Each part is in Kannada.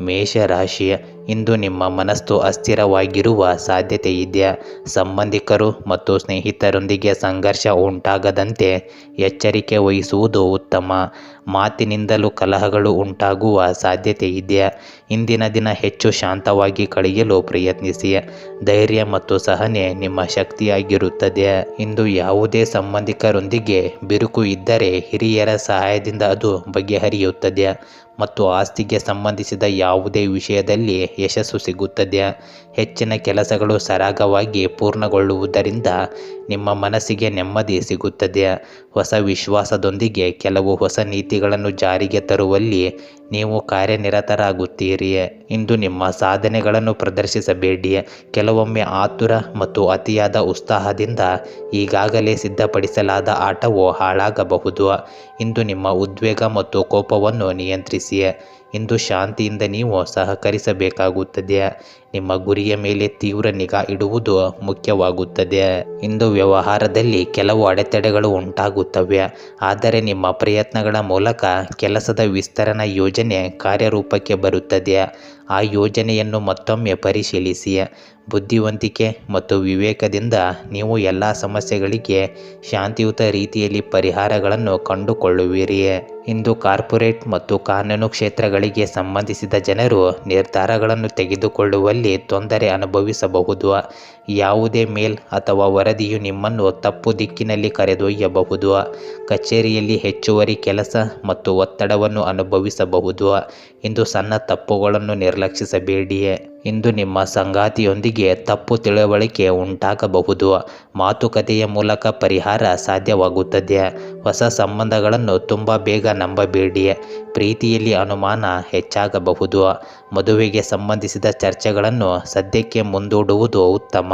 ಮೇಷರಾಶಿ ಇಂದು ನಿಮ್ಮ ಮನಸ್ಸು ಅಸ್ಥಿರವಾಗಿರುವ ಸಾಧ್ಯತೆ ಇದೆಯಾ ಸಂಬಂಧಿಕರು ಮತ್ತು ಸ್ನೇಹಿತರೊಂದಿಗೆ ಸಂಘರ್ಷ ಉಂಟಾಗದಂತೆ ಎಚ್ಚರಿಕೆ ವಹಿಸುವುದು ಉತ್ತಮ. ಮಾತಿನಿಂದಲೂ ಕಲಹಗಳು ಉಂಟಾಗುವ ಸಾಧ್ಯತೆ ಇದೆಯಾ ಇಂದಿನ ದಿನ ಹೆಚ್ಚು ಶಾಂತವಾಗಿ ಕಳೆಯಲು ಪ್ರಯತ್ನಿಸಿ. ಧೈರ್ಯ ಮತ್ತು ಸಹನೆ ನಿಮ್ಮ ಶಕ್ತಿಯಾಗಿರುತ್ತದೆ. ಇಂದು ಯಾವುದೇ ಸಂಬಂಧಿಕರೊಂದಿಗೆ ಬಿರುಕು ಇದ್ದರೆ ಹಿರಿಯರ ಸಹಾಯದಿಂದ ಅದು ಬಗೆಹರಿಯುತ್ತದೆ. ಮತ್ತು ಆಸ್ತಿಗೆ ಸಂಬಂಧಿಸಿದ ಯಾವುದೇ ವಿಷಯದಲ್ಲಿ ಯಶಸ್ಸು ಸಿಗುತ್ತದೆ. ಹೆಚ್ಚಿನ ಕೆಲಸಗಳು ಸರಾಗವಾಗಿ ಪೂರ್ಣಗೊಳ್ಳುವುದರಿಂದ ನಿಮ್ಮ ಮನಸ್ಸಿಗೆ ನೆಮ್ಮದಿ ಸಿಗುತ್ತದೆ. ಹೊಸ ವಿಶ್ವಾಸದೊಂದಿಗೆ ಕೆಲವು ಹೊಸ ನೀತಿಗಳನ್ನು ಜಾರಿಗೆ ತರುವಲ್ಲಿ ನೀವು ಕಾರ್ಯನಿರತರಾಗುತ್ತೀರಿ. ಇಂದು ನಿಮ್ಮ ಸಾಧನೆಗಳನ್ನು ಪ್ರದರ್ಶಿಸಬೇಡಿ. ಕೆಲವೊಮ್ಮೆ ಆತುರ ಮತ್ತು ಅತಿಯಾದ ಉತ್ಸಾಹದಿಂದ ಈಗಾಗಲೇ ಸಿದ್ಧಪಡಿಸಲಾದ ಆಟವು ಹಾಳಾಗಬಹುದು. ಇಂದು ನಿಮ್ಮ ಉದ್ವೇಗ ಮತ್ತು ಕೋಪವನ್ನು ನಿಯಂತ್ರಿಸಿ. ಇಂದು ಶಾಂತಿಯಿಂದ ನೀವು ಸಹಕರಿಸಬೇಕಾಗುತ್ತದೆ. ನಿಮ್ಮ ಗುರಿಯ ಮೇಲೆ ತೀವ್ರ ನಿಗಾ ಇಡುವುದು ಮುಖ್ಯವಾಗುತ್ತದೆ. ಇಂದು ವ್ಯವಹಾರದಲ್ಲಿ ಕೆಲವು ಅಡೆತಡೆಗಳು ಉಂಟಾಗುತ್ತವೆ. ಆದರೆ ನಿಮ್ಮ ಪ್ರಯತ್ನಗಳ ಮೂಲಕ ಕೆಲಸದ ವಿಸ್ತರಣಾ ಯೋಜನೆ ಕಾರ್ಯರೂಪಕ್ಕೆ ಬರುತ್ತದೆ. ಆ ಯೋಜನೆಯನ್ನು ಮತ್ತೊಮ್ಮೆ ಪರಿಶೀಲಿಸಿ. ಬುದ್ಧಿವಂತಿಕೆ ಮತ್ತು ವಿವೇಕದಿಂದ ನೀವು ಎಲ್ಲ ಸಮಸ್ಯೆಗಳಿಗೆ ಶಾಂತಿಯುತ ರೀತಿಯಲ್ಲಿ ಪರಿಹಾರಗಳನ್ನು ಕಂಡುಕೊಳ್ಳುವಿರಿ. ಇಂದು ಕಾರ್ಪೊರೇಟ್ ಮತ್ತು ಕಾನೂನು ಕ್ಷೇತ್ರಗಳಿಗೆ ಸಂಬಂಧಿಸಿದ ಜನರು ನಿರ್ಧಾರಗಳನ್ನು ತೆಗೆದುಕೊಳ್ಳುವಲ್ಲಿ ತೊಂದರೆ ಅನುಭವಿಸಬಹುದು. ಯಾವುದೇ ಮೇಲ್ ಅಥವಾ ವರದಿಯು ನಿಮ್ಮನ್ನು ತಪ್ಪು ದಿಕ್ಕಿನಲ್ಲಿ ಕರೆದೊಯ್ಯಬಹುದು. ಕಚೇರಿಯಲ್ಲಿ ಹೆಚ್ಚುವರಿ ಕೆಲಸ ಮತ್ತು ಒತ್ತಡವನ್ನು ಅನುಭವಿಸಬಹುದು. ಇಂದು ಸಣ್ಣ ತಪ್ಪುಗಳನ್ನು ನಿರ್ಲಕ್ಷಿಸಬೇಡಿ. ಇಂದು ನಿಮ್ಮ ಸಂಗಾತಿಯೊಂದಿಗೆ ತಪ್ಪು ತಿಳುವಳಿಕೆ ಉಂಟಾಗಬಹುದು. ಮಾತುಕತೆಯ ಮೂಲಕ ಪರಿಹಾರ ಸಾಧ್ಯವಾಗುತ್ತದೆ. ಹೊಸ ಸಂಬಂಧಗಳನ್ನು ತುಂಬ ಬೇಗ ನಂಬಬೇಡಿ ಪ್ರೀತಿಯಲ್ಲಿ ಅನುಮಾನ ಹೆಚ್ಚಾಗಬಹುದು. ಮದುವೆಗೆ ಸಂಬಂಧಿಸಿದ ಚರ್ಚೆಗಳನ್ನು ಸದ್ಯಕ್ಕೆ ಮುಂದೂಡುವುದು ಉತ್ತಮ.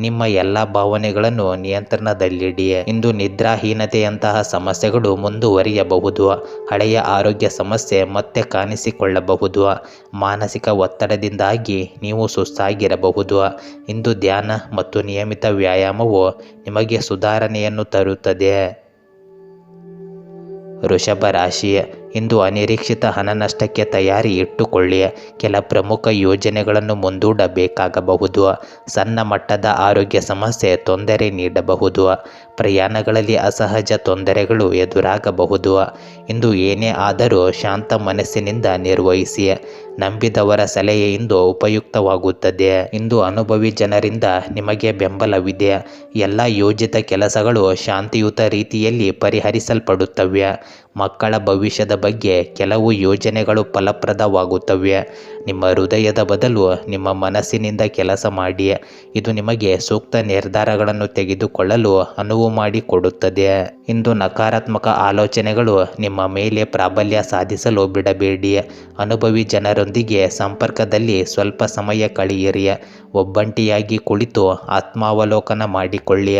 ನಿಮ್ಮ ಎಲ್ಲ ಭಾವನೆಗಳನ್ನು ನಿಯಂತ್ರಣದಲ್ಲಿಡಿ ಇಂದು ನಿದ್ರಾಹೀನತೆಯಂತಹ ಸಮಸ್ಯೆಗಳು ಮುಂದುವರಿಯಬಹುದು. ಹಳೆಯ ಆರೋಗ್ಯ ಸಮಸ್ಯೆ ಮತ್ತೆ ಕಾಣಿಸಿಕೊಳ್ಳಬಹುದು. ಮಾನಸಿಕ ಒತ್ತಡದಿಂದಾಗಿ ನೀವು ಸುಸ್ತಾಗಿರಬಹುದು. ಇಂದು ಧ್ಯಾನ ಮತ್ತು ನಿಯಮಿತ ವ್ಯಾಯಾಮವು ನಿಮಗೆ ಸುಧಾರಣೆಯನ್ನು ತರುತ್ತದೆ. ವೃಷಭ ರಾಶಿ ಇಂದು ಅನಿರೀಕ್ಷಿತ ಹಣ ನಷ್ಟಕ್ಕೆ ತಯಾರಿ ಇಟ್ಟುಕೊಳ್ಳಿ. ಕೆಲ ಪ್ರಮುಖ ಯೋಜನೆಗಳನ್ನು ಮುಂದೂಡಬೇಕಾಗಬಹುದು. ಸಣ್ಣ ಮಟ್ಟದ ಆರೋಗ್ಯ ಸಮಸ್ಯೆ ತೊಂದರೆ ನೀಡಬಹುದು. ಪ್ರಯಾಣಗಳಲ್ಲಿ ಅಸಹಜ ತೊಂದರೆಗಳು ಎದುರಾಗಬಹುದು. ಇಂದು ಏನೇ ಆದರೂ ಶಾಂತ ಮನಸ್ಸಿನಿಂದ ನಿರ್ವಹಿಸಿ. ನಂಬಿದವರ ಸಲಹೆ ಇಂದು ಉಪಯುಕ್ತವಾಗುತ್ತದೆ. ಇಂದು ಅನುಭವಿ ಜನರಿಂದ ನಿಮಗೆ ಬೆಂಬಲವಿದೆ. ಎಲ್ಲ ಯೋಜಿತ ಕೆಲಸಗಳು ಶಾಂತಿಯುತ ರೀತಿಯಲ್ಲಿ ಪರಿಹರಿಸಲ್ಪಡುತ್ತವೆ. ಮಕ್ಕಳ ಭವಿಷ್ಯದ ಬಗ್ಗೆ ಕೆಲವು ಯೋಜನೆಗಳು ಫಲಪ್ರದವಾಗುತ್ತವೆ. ನಿಮ್ಮ ಹೃದಯದ ಬದಲು ನಿಮ್ಮ ಮನಸ್ಸಿನಿಂದ ಕೆಲಸ ಮಾಡಿ ಇದು ನಿಮಗೆ ಸೂಕ್ತ ನಿರ್ಧಾರಗಳನ್ನು ತೆಗೆದುಕೊಳ್ಳಲು ಅನುವು ಮಾಡಿಕೊಡುತ್ತದೆ. ಇಂದು ನಕಾರಾತ್ಮಕ ಆಲೋಚನೆಗಳು ನಿಮ್ಮ ಮೇಲೆ ಪ್ರಾಬಲ್ಯ ಸಾಧಿಸಲು ಬಿಡಬೇಡಿ. ಅನುಭವಿ ಜನರೊಂದಿಗೆ ಸಂಪರ್ಕದಲ್ಲಿ ಸ್ವಲ್ಪ ಸಮಯ ಕಳೆಯಿರಿ. ಒಬ್ಬಂಟಿಯಾಗಿ ಕುಳಿತು ಆತ್ಮಾವಲೋಕನ ಮಾಡಿಕೊಳ್ಳಿ.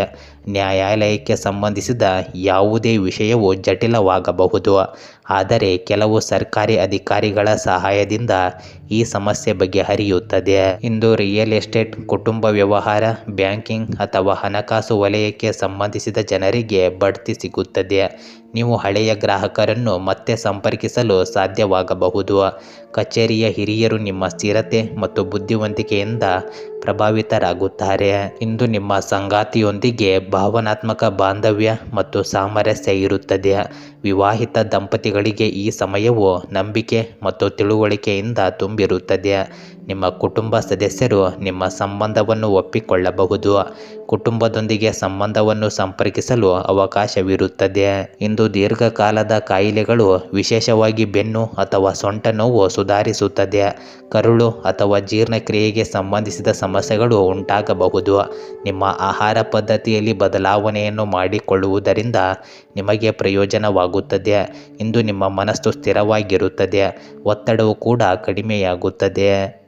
ನ್ಯಾಯಾಲಯಕ್ಕೆ ಸಂಬಂಧಿಸಿದ ಯಾವುದೇ ವಿಷಯವು ಜಟಿಲವಾಗಬಹುದು. ಆದರೆ ಕೆಲವು ಸರ್ಕಾರಿ ಅಧಿಕಾರಿಗಳ ಸಹಾಯದಿಂದ ಈ ಸಮಸ್ಯೆ ಬಗೆಹರಿಯುತ್ತದೆ. ಇಂದು ರಿಯಲ್ ಎಸ್ಟೇಟ್ ಕುಟುಂಬ ವ್ಯವಹಾರ, ಬ್ಯಾಂಕಿಂಗ್ ಅಥವಾ ಹಣಕಾಸು ವಲಯಕ್ಕೆ ಸಂಬಂಧಿಸಿದ ಜನರಿಗೆ ಬಡ್ತಿ ಸಿಗುತ್ತದೆ. ನೀವು ಹಳೆಯ ಗ್ರಾಹಕರನ್ನು ಮತ್ತೆ ಸಂಪರ್ಕಿಸಲು ಸಾಧ್ಯವಾಗಬಹುದು. ಕಚೇರಿಯ ಹಿರಿಯರು ನಿಮ್ಮ ಸ್ಥಿರತೆ ಮತ್ತು ಬುದ್ಧಿವಂತಿಕೆಯಿಂದ ಪ್ರಭಾವಿತರಾಗುತ್ತಾರೆ. ಇಂದು ನಿಮ್ಮ ಸಂಗಾತಿಯೊಂದಿಗೆ ಭಾವನಾತ್ಮಕ ಬಾಂಧವ್ಯ ಮತ್ತು ಸಾಮರಸ್ಯ ಇರುತ್ತದೆ. ವಿವಾಹಿತ ದಂಪತಿಗಳಿಗೆ ಈ ಸಮಯವು ನಂಬಿಕೆ ಮತ್ತು ತಿಳುವಳಿಕೆಯಿಂದ ತುಂಬಿರುತ್ತದೆ. ನಿಮ್ಮ ಕುಟುಂಬ ಸದಸ್ಯರು ನಿಮ್ಮ ಸಂಬಂಧವನ್ನು ಒಪ್ಪಿಕೊಳ್ಳಬಹುದು. ಕುಟುಂಬದೊಂದಿಗೆ ಸಂಬಂಧವನ್ನು ಸಂಪರ್ಕಿಸಲು ಅವಕಾಶವಿರುತ್ತದೆ. ಇಂದು ದೀರ್ಘಕಾಲದ ಕಾಯಿಲೆಗಳು ವಿಶೇಷವಾಗಿ ಬೆನ್ನು ಅಥವಾ ಸೊಂಟ ನೋವು ಸುಧಾರಿಸುತ್ತದೆ. ಕರುಳು ಅಥವಾ ಜೀರ್ಣಕ್ರಿಯೆಗೆ ಸಂಬಂಧಿಸಿದ ಸಮಸ್ಯೆಗಳು ಉಂಟಾಗಬಹುದು. ನಿಮ್ಮ ಆಹಾರ ಪದ್ಧತಿಯಲ್ಲಿ ಬದಲಾವಣೆಯನ್ನು ಮಾಡಿಕೊಳ್ಳುವುದರಿಂದ ನಿಮಗೆ ಪ್ರಯೋಜನವಾಗುತ್ತದೆ. ಇಂದು ನಿಮ್ಮ ಮನಸ್ಸು ಸ್ಥಿರವಾಗಿರುತ್ತದೆ. ಒತ್ತಡವು ಕೂಡ ಕಡಿಮೆಯಾಗುತ್ತದೆ.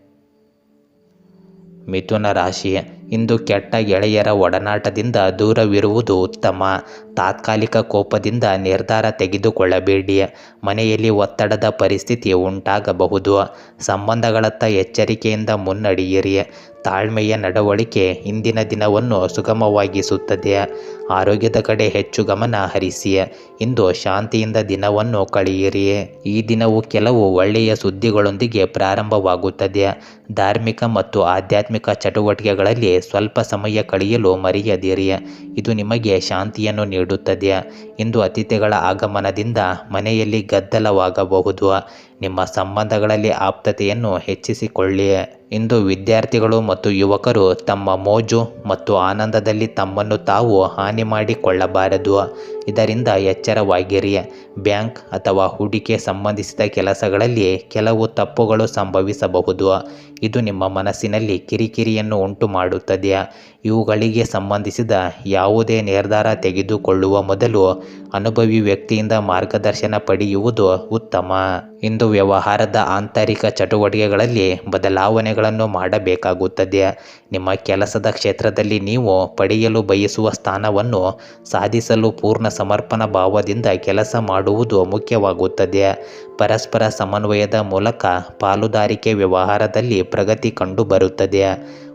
ಮಿಥುನ ರಾಶಿ ಇಂದು ಕೆಟ್ಟ ಗೆಳೆಯರ ಒಡನಾಟದಿಂದ ದೂರವಿರುವುದು ಉತ್ತಮ. ತಾತ್ಕಾಲಿಕ ಕೋಪದಿಂದ ನಿರ್ಧಾರ ತೆಗೆದುಕೊಳ್ಳಬೇಡಿ. ಮನೆಯಲ್ಲಿ ಒತ್ತಡದ ಪರಿಸ್ಥಿತಿ ಉಂಟಾಗಬಹುದು. ಸಂಬಂಧಗಳತ್ತ ಎಚ್ಚರಿಕೆಯಿಂದ ಮುನ್ನಡೆಯಿರಿ. ತಾಳ್ಮೆಯ ನಡವಳಿಕೆ ಇಂದಿನ ದಿನವನ್ನು ಸುಗಮವಾಗಿಸುತ್ತದೆ. ಆರೋಗ್ಯದ ಕಡೆ ಹೆಚ್ಚು ಗಮನ ಹರಿಸಿ. ಇಂದು ಶಾಂತಿಯಿಂದ ದಿನವನ್ನು ಕಳೆಯಿರಿ. ಈ ದಿನವು ಕೆಲವು ಒಳ್ಳೆಯ ಸುದ್ದಿಗಳೊಂದಿಗೆ ಪ್ರಾರಂಭವಾಗುತ್ತದೆ. ಧಾರ್ಮಿಕ ಮತ್ತು ಆಧ್ಯಾತ್ಮಿಕ ಚಟುವಟಿಕೆಗಳಲ್ಲಿ ಸ್ವಲ್ಪ ಸಮಯ ಕಳೆಯಲು ಮರೆಯದಿರಿ ಇದು ನಿಮಗೆ ಶಾಂತಿಯನ್ನು ನೀಡುತ್ತದೆ ಇಂದು ಅತಿಥಿಗಳ ಆಗಮನದಿಂದ ಮನೆಯಲ್ಲಿ ಗದ್ದಲವಾಗಬಹುದು ನಿಮ್ಮ ಸಂಬಂಧಗಳಲ್ಲಿ ಆಪ್ತತೆಯನ್ನು ಹೆಚ್ಚಿಸಿಕೊಳ್ಳಿ ಇಂದು ವಿದ್ಯಾರ್ಥಿಗಳು ಮತ್ತು ಯುವಕರು ತಮ್ಮ ಮೋಜು ಮತ್ತು ಆನಂದದಲ್ಲಿ ತಮ್ಮನ್ನು ತಾವು ಹಾನಿ ಮಾಡಿಕೊಳ್ಳಬಾರದು. ಇದರಿಂದ ಎಚ್ಚರವಾಗಿರಿ. ಬ್ಯಾಂಕ್ ಅಥವಾ ಹೂಡಿಕೆ ಸಂಬಂಧಿಸಿದ ಕೆಲಸಗಳಲ್ಲಿ ಕೆಲವು ತಪ್ಪುಗಳು ಸಂಭವಿಸಬಹುದು. ಇದು ನಿಮ್ಮ ಮನಸ್ಸಿನಲ್ಲಿ ಕಿರಿಕಿರಿಯನ್ನು ಉಂಟು ಮಾಡುತ್ತದೆ ಇವುಗಳಿಗೆ ಸಂಬಂಧಿಸಿದ ಯಾವುದೇ ನಿರ್ಧಾರ ತೆಗೆದುಕೊಳ್ಳುವ ಮೊದಲು ಅನುಭವಿ ವ್ಯಕ್ತಿಯಿಂದ ಮಾರ್ಗದರ್ಶನ ಪಡೆಯುವುದು ಉತ್ತಮ. ಇಂದು ವ್ಯವಹಾರದ ಆಂತರಿಕ ಚಟುವಟಿಕೆಗಳಲ್ಲಿ ಬದಲಾವಣೆಗಳನ್ನು ಮಾಡಬೇಕಾಗುತ್ತದೆ. ನಿಮ್ಮ ಕೆಲಸದ ಕ್ಷೇತ್ರದಲ್ಲಿ ನೀವು ಪಡೆಯಲು ಬಯಸುವ ಸ್ಥಾನವನ್ನು ಸಾಧಿಸಲು ಪೂರ್ಣ ಸಮರ್ಪಣ ಭಾವದಿಂದ ಕೆಲಸ ಮಾಡುವುದು ಮುಖ್ಯವಾಗುತ್ತದೆ. ಪರಸ್ಪರ ಸಮನ್ವಯದ ಮೂಲಕ ಪಾಲುದಾರಿಕೆ ವ್ಯವಹಾರದಲ್ಲಿ ಪ್ರಗತಿ ಕಂಡುಬರುತ್ತದೆ.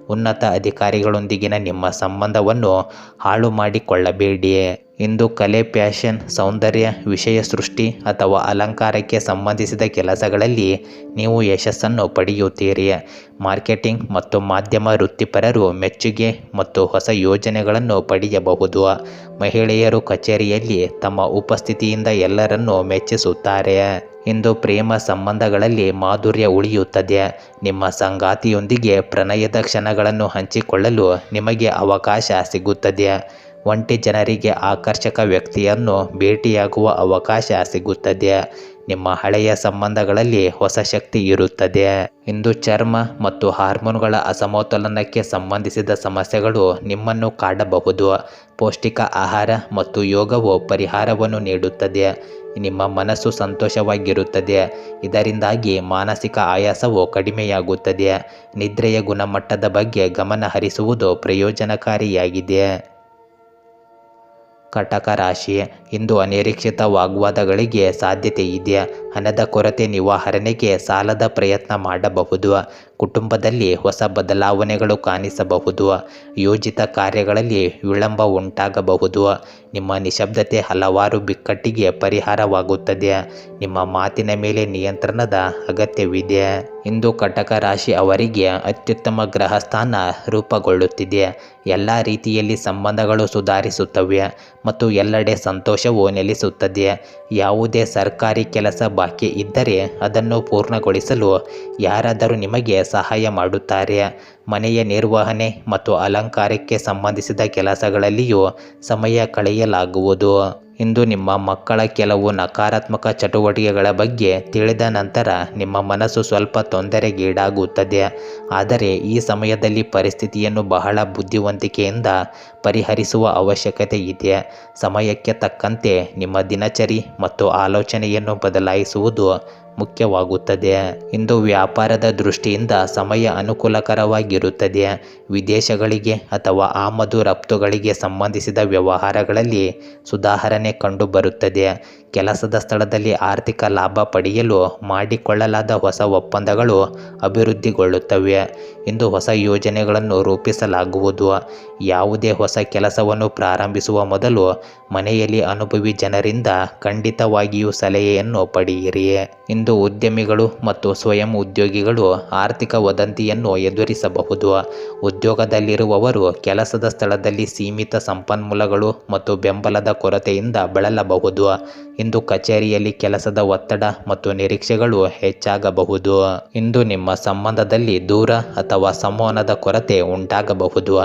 ಉನ್ನತ ಅಧಿಕಾರಿಗಳೊಂದಿಗಿನ ನಿಮ್ಮ ಸಂಬಂಧವನ್ನು ಹಾಳು ಮಾಡಿಕೊಳ್ಳಬೇಡಿ ಇಂದು ಕಲೆ ಪ್ಯಾಷನ್ ಸೌಂದರ್ಯ, ವಿಷಯ ಸೃಷ್ಟಿ ಅಥವಾ ಅಲಂಕಾರಕ್ಕೆ ಸಂಬಂಧಿಸಿದ ಕೆಲಸಗಳಲ್ಲಿ ನೀವು ಯಶಸ್ಸನ್ನು ಪಡೆಯುತ್ತೀರಿ. ಮಾರ್ಕೆಟಿಂಗ್ ಮತ್ತು ಮಾಧ್ಯಮ ವೃತ್ತಿಪರರು ಮೆಚ್ಚುಗೆ ಮತ್ತು ಹೊಸ ಯೋಜನೆಗಳನ್ನು ಪಡೆಯಬಹುದು. ಮಹಿಳೆಯರು ಕಚೇರಿಯಲ್ಲಿ ತಮ್ಮ ಉಪಸ್ಥಿತಿಯಿಂದ ಎಲ್ಲರನ್ನೂ ಮೆಚ್ಚಿಸುತ್ತಾರೆ. ಇಂದು ಪ್ರೇಮ ಸಂಬಂಧಗಳಲ್ಲಿ ಮಾಧುರ್ಯ ಉಳಿಯುತ್ತದೆ. ನಿಮ್ಮ ಸಂಗಾತಿಯೊಂದಿಗೆ ಪ್ರಣಯದ ಕ್ಷಣಗಳನ್ನು ಹಂಚಿಕೊಳ್ಳಲು ನಿಮಗೆ ಅವಕಾಶ ಸಿಗುತ್ತದೆ. ಒಂಟಿ ಜನರಿಗೆ ಆಕರ್ಷಕ ವ್ಯಕ್ತಿಯನ್ನು ಭೇಟಿಯಾಗುವ ಅವಕಾಶ ಸಿಗುತ್ತದೆ. ನಿಮ್ಮ ಹಳೆಯ ಸಂಬಂಧಗಳಲ್ಲಿ ಹೊಸ ಶಕ್ತಿ ಇರುತ್ತದೆ. ಇಂದು ಚರ್ಮ ಮತ್ತು ಹಾರ್ಮೋನ್ಗಳ ಅಸಮತೋಲನಕ್ಕೆ ಸಂಬಂಧಿಸಿದ ಸಮಸ್ಯೆಗಳು ನಿಮ್ಮನ್ನು ಕಾಡಬಹುದು. ಪೌಷ್ಟಿಕ ಆಹಾರ ಮತ್ತು ಯೋಗವು ಪರಿಹಾರವನ್ನು ನೀಡುತ್ತದೆ. ನಿಮ್ಮ ಮನಸ್ಸು ಸಂತೋಷವಾಗಿರುತ್ತದೆ. ಇದರಿಂದಾಗಿ ಮಾನಸಿಕ ಆಯಾಸವು ಕಡಿಮೆಯಾಗುತ್ತದೆ. ನಿದ್ರೆಯ ಗುಣಮಟ್ಟದ ಬಗ್ಗೆ ಗಮನ ಹರಿಸುವುದು ಪ್ರಯೋಜನಕಾರಿಯಾಗಿದೆ. ಕಟಕ ರಾಶಿ. ಇಂದು ಅನಿರೀಕ್ಷಿತ ವಾಗ್ವಾದಗಳಿಗೆ ಸಾಧ್ಯತೆ ಇದೆ. ಹಣದ ಕೊರತೆ ನಿವಾರಣೆಗೆ ಸಾಲದ ಪ್ರಯತ್ನ ಮಾಡಬಹುದು. ಕುಟುಂಬದಲ್ಲಿ ಹೊಸ ಬದಲಾವಣೆಗಳು ಕಾಣಿಸಬಹುದು. ಯೋಜಿತ ಕಾರ್ಯಗಳಲ್ಲಿ ವಿಳಂಬ ಉಂಟಾಗಬಹುದು. ನಿಮ್ಮ ನಿಶಬ್ದತೆ ಹಲವಾರು ಬಿಕ್ಕಟ್ಟಿಗೆ ಪರಿಹಾರವಾಗುತ್ತದೆ. ನಿಮ್ಮ ಮಾತಿನ ಮೇಲೆ ನಿಯಂತ್ರಣದ ಅಗತ್ಯವಿದೆ. ಇಂದು ಕಟಕ ರಾಶಿ ಅವರಿಗೆ ಅತ್ಯುತ್ತಮ ಗ್ರಹಸ್ಥಾನ ರೂಪುಗೊಳ್ಳುತ್ತಿದೆ. ಎಲ್ಲ ರೀತಿಯಲ್ಲಿ ಸಂಬಂಧಗಳು ಸುಧಾರಿಸುತ್ತವೆ ಮತ್ತು ಎಲ್ಲೆಡೆ ಸಂತೋಷವು ನೆಲೆಸುತ್ತದೆ. ಯಾವುದೇ ಸರ್ಕಾರಿ ಕೆಲಸ ಬಾಕಿ ಇದ್ದರೆ ಅದನ್ನು ಪೂರ್ಣಗೊಳಿಸಲು ಯಾರಾದರೂ ನಿಮಗೆ ಸಹಾಯ ಮಾಡುತ್ತಾರೆ. ಮನೆಯ ನಿರ್ವಹಣೆ ಮತ್ತು ಅಲಂಕಾರಕ್ಕೆ ಸಂಬಂಧಿಸಿದ ಕೆಲಸಗಳಲ್ಲಿಯೂ ಸಮಯ ಕಳೆಯಲಾಗುವುದು. ಇಂದು ನಿಮ್ಮ ಮಕ್ಕಳ ಕೆಲವು ನಕಾರಾತ್ಮಕ ಚಟುವಟಿಕೆಗಳ ಬಗ್ಗೆ ತಿಳಿದ ನಂತರ ನಿಮ್ಮ ಮನಸ್ಸು ಸ್ವಲ್ಪ ತೊಂದರೆಗೀಡಾಗುತ್ತದೆ. ಆದರೆ ಈ ಸಮಯದಲ್ಲಿ ಪರಿಸ್ಥಿತಿಯನ್ನು ಬಹಳ ಬುದ್ಧಿವಂತಿಕೆಯಿಂದ ಪರಿಹರಿಸುವ ಅವಶ್ಯಕತೆ ಇದೆ. ಸಮಯಕ್ಕೆ ತಕ್ಕಂತೆ ನಿಮ್ಮ ದಿನಚರಿ ಮತ್ತು ಆಲೋಚನೆಯನ್ನು ಬದಲಾಯಿಸುವುದು ಮುಖ್ಯವಾಗುತ್ತದೆ ಇಂದು ವ್ಯಾಪಾರದ ದೃಷ್ಟಿಯಿಂದ ಸಮಯ ಅನುಕೂಲಕರವಾಗಿರುತ್ತದೆ. ವಿದೇಶಗಳಿಗೆ ಅಥವಾ ಆಮದು ರಫ್ತುಗಳಿಗೆ ಸಂಬಂಧಿಸಿದ ವ್ಯವಹಾರಗಳಲ್ಲಿ ಸುಧಾರಣೆ ಕಂಡುಬರುತ್ತದೆ. ಕೆಲಸದ ಸ್ಥಳದಲ್ಲಿ ಆರ್ಥಿಕ ಲಾಭ ಪಡೆಯಲು ಮಾಡಿಕೊಳ್ಳಲಾದ ಹೊಸ ಒಪ್ಪಂದಗಳು ಅಭಿವೃದ್ಧಿಗೊಳ್ಳುತ್ತವೆ. ಇಂದು ಹೊಸ ಯೋಜನೆಗಳನ್ನು ರೂಪಿಸಲಾಗುವುದು. ಯಾವುದೇ ಹೊಸ ಕೆಲಸವನ್ನು ಪ್ರಾರಂಭಿಸುವ ಮೊದಲು ಮನೆಯಲ್ಲಿ ಅನುಭವಿ ಜನರಿಂದ ಖಂಡಿತವಾಗಿಯೂ ಸಲಹೆಯನ್ನು ಪಡೆಯಿರಿ. ಇಂದು ಉದ್ಯಮಿಗಳು ಮತ್ತು ಸ್ವಯಂ ಉದ್ಯೋಗಿಗಳು ಆರ್ಥಿಕ ವದಂತಿಯನ್ನು ಎದುರಿಸಬಹುದು. ಉದ್ಯೋಗದಲ್ಲಿರುವವರು ಕೆಲಸದ ಸ್ಥಳದಲ್ಲಿ ಸೀಮಿತ ಸಂಪನ್ಮೂಲಗಳು ಮತ್ತು ಬೆಂಬಲದ ಕೊರತೆಯಿಂದ ಬಳಲಬಹುದು. ಇಂದು ಕಚೇರಿಯಲ್ಲಿ ಕೆಲಸದ ಒತ್ತಡ ಮತ್ತು ನಿರೀಕ್ಷೆಗಳು ಹೆಚ್ಚಾಗಬಹುದು. ಇಂದು ನಿಮ್ಮ ಸಂಬಂಧದಲ್ಲಿ ದೂರ ಅಥವಾ ಸಂವಹನದ ಕೊರತೆ ಉಂಟಾಗಬಹುದು.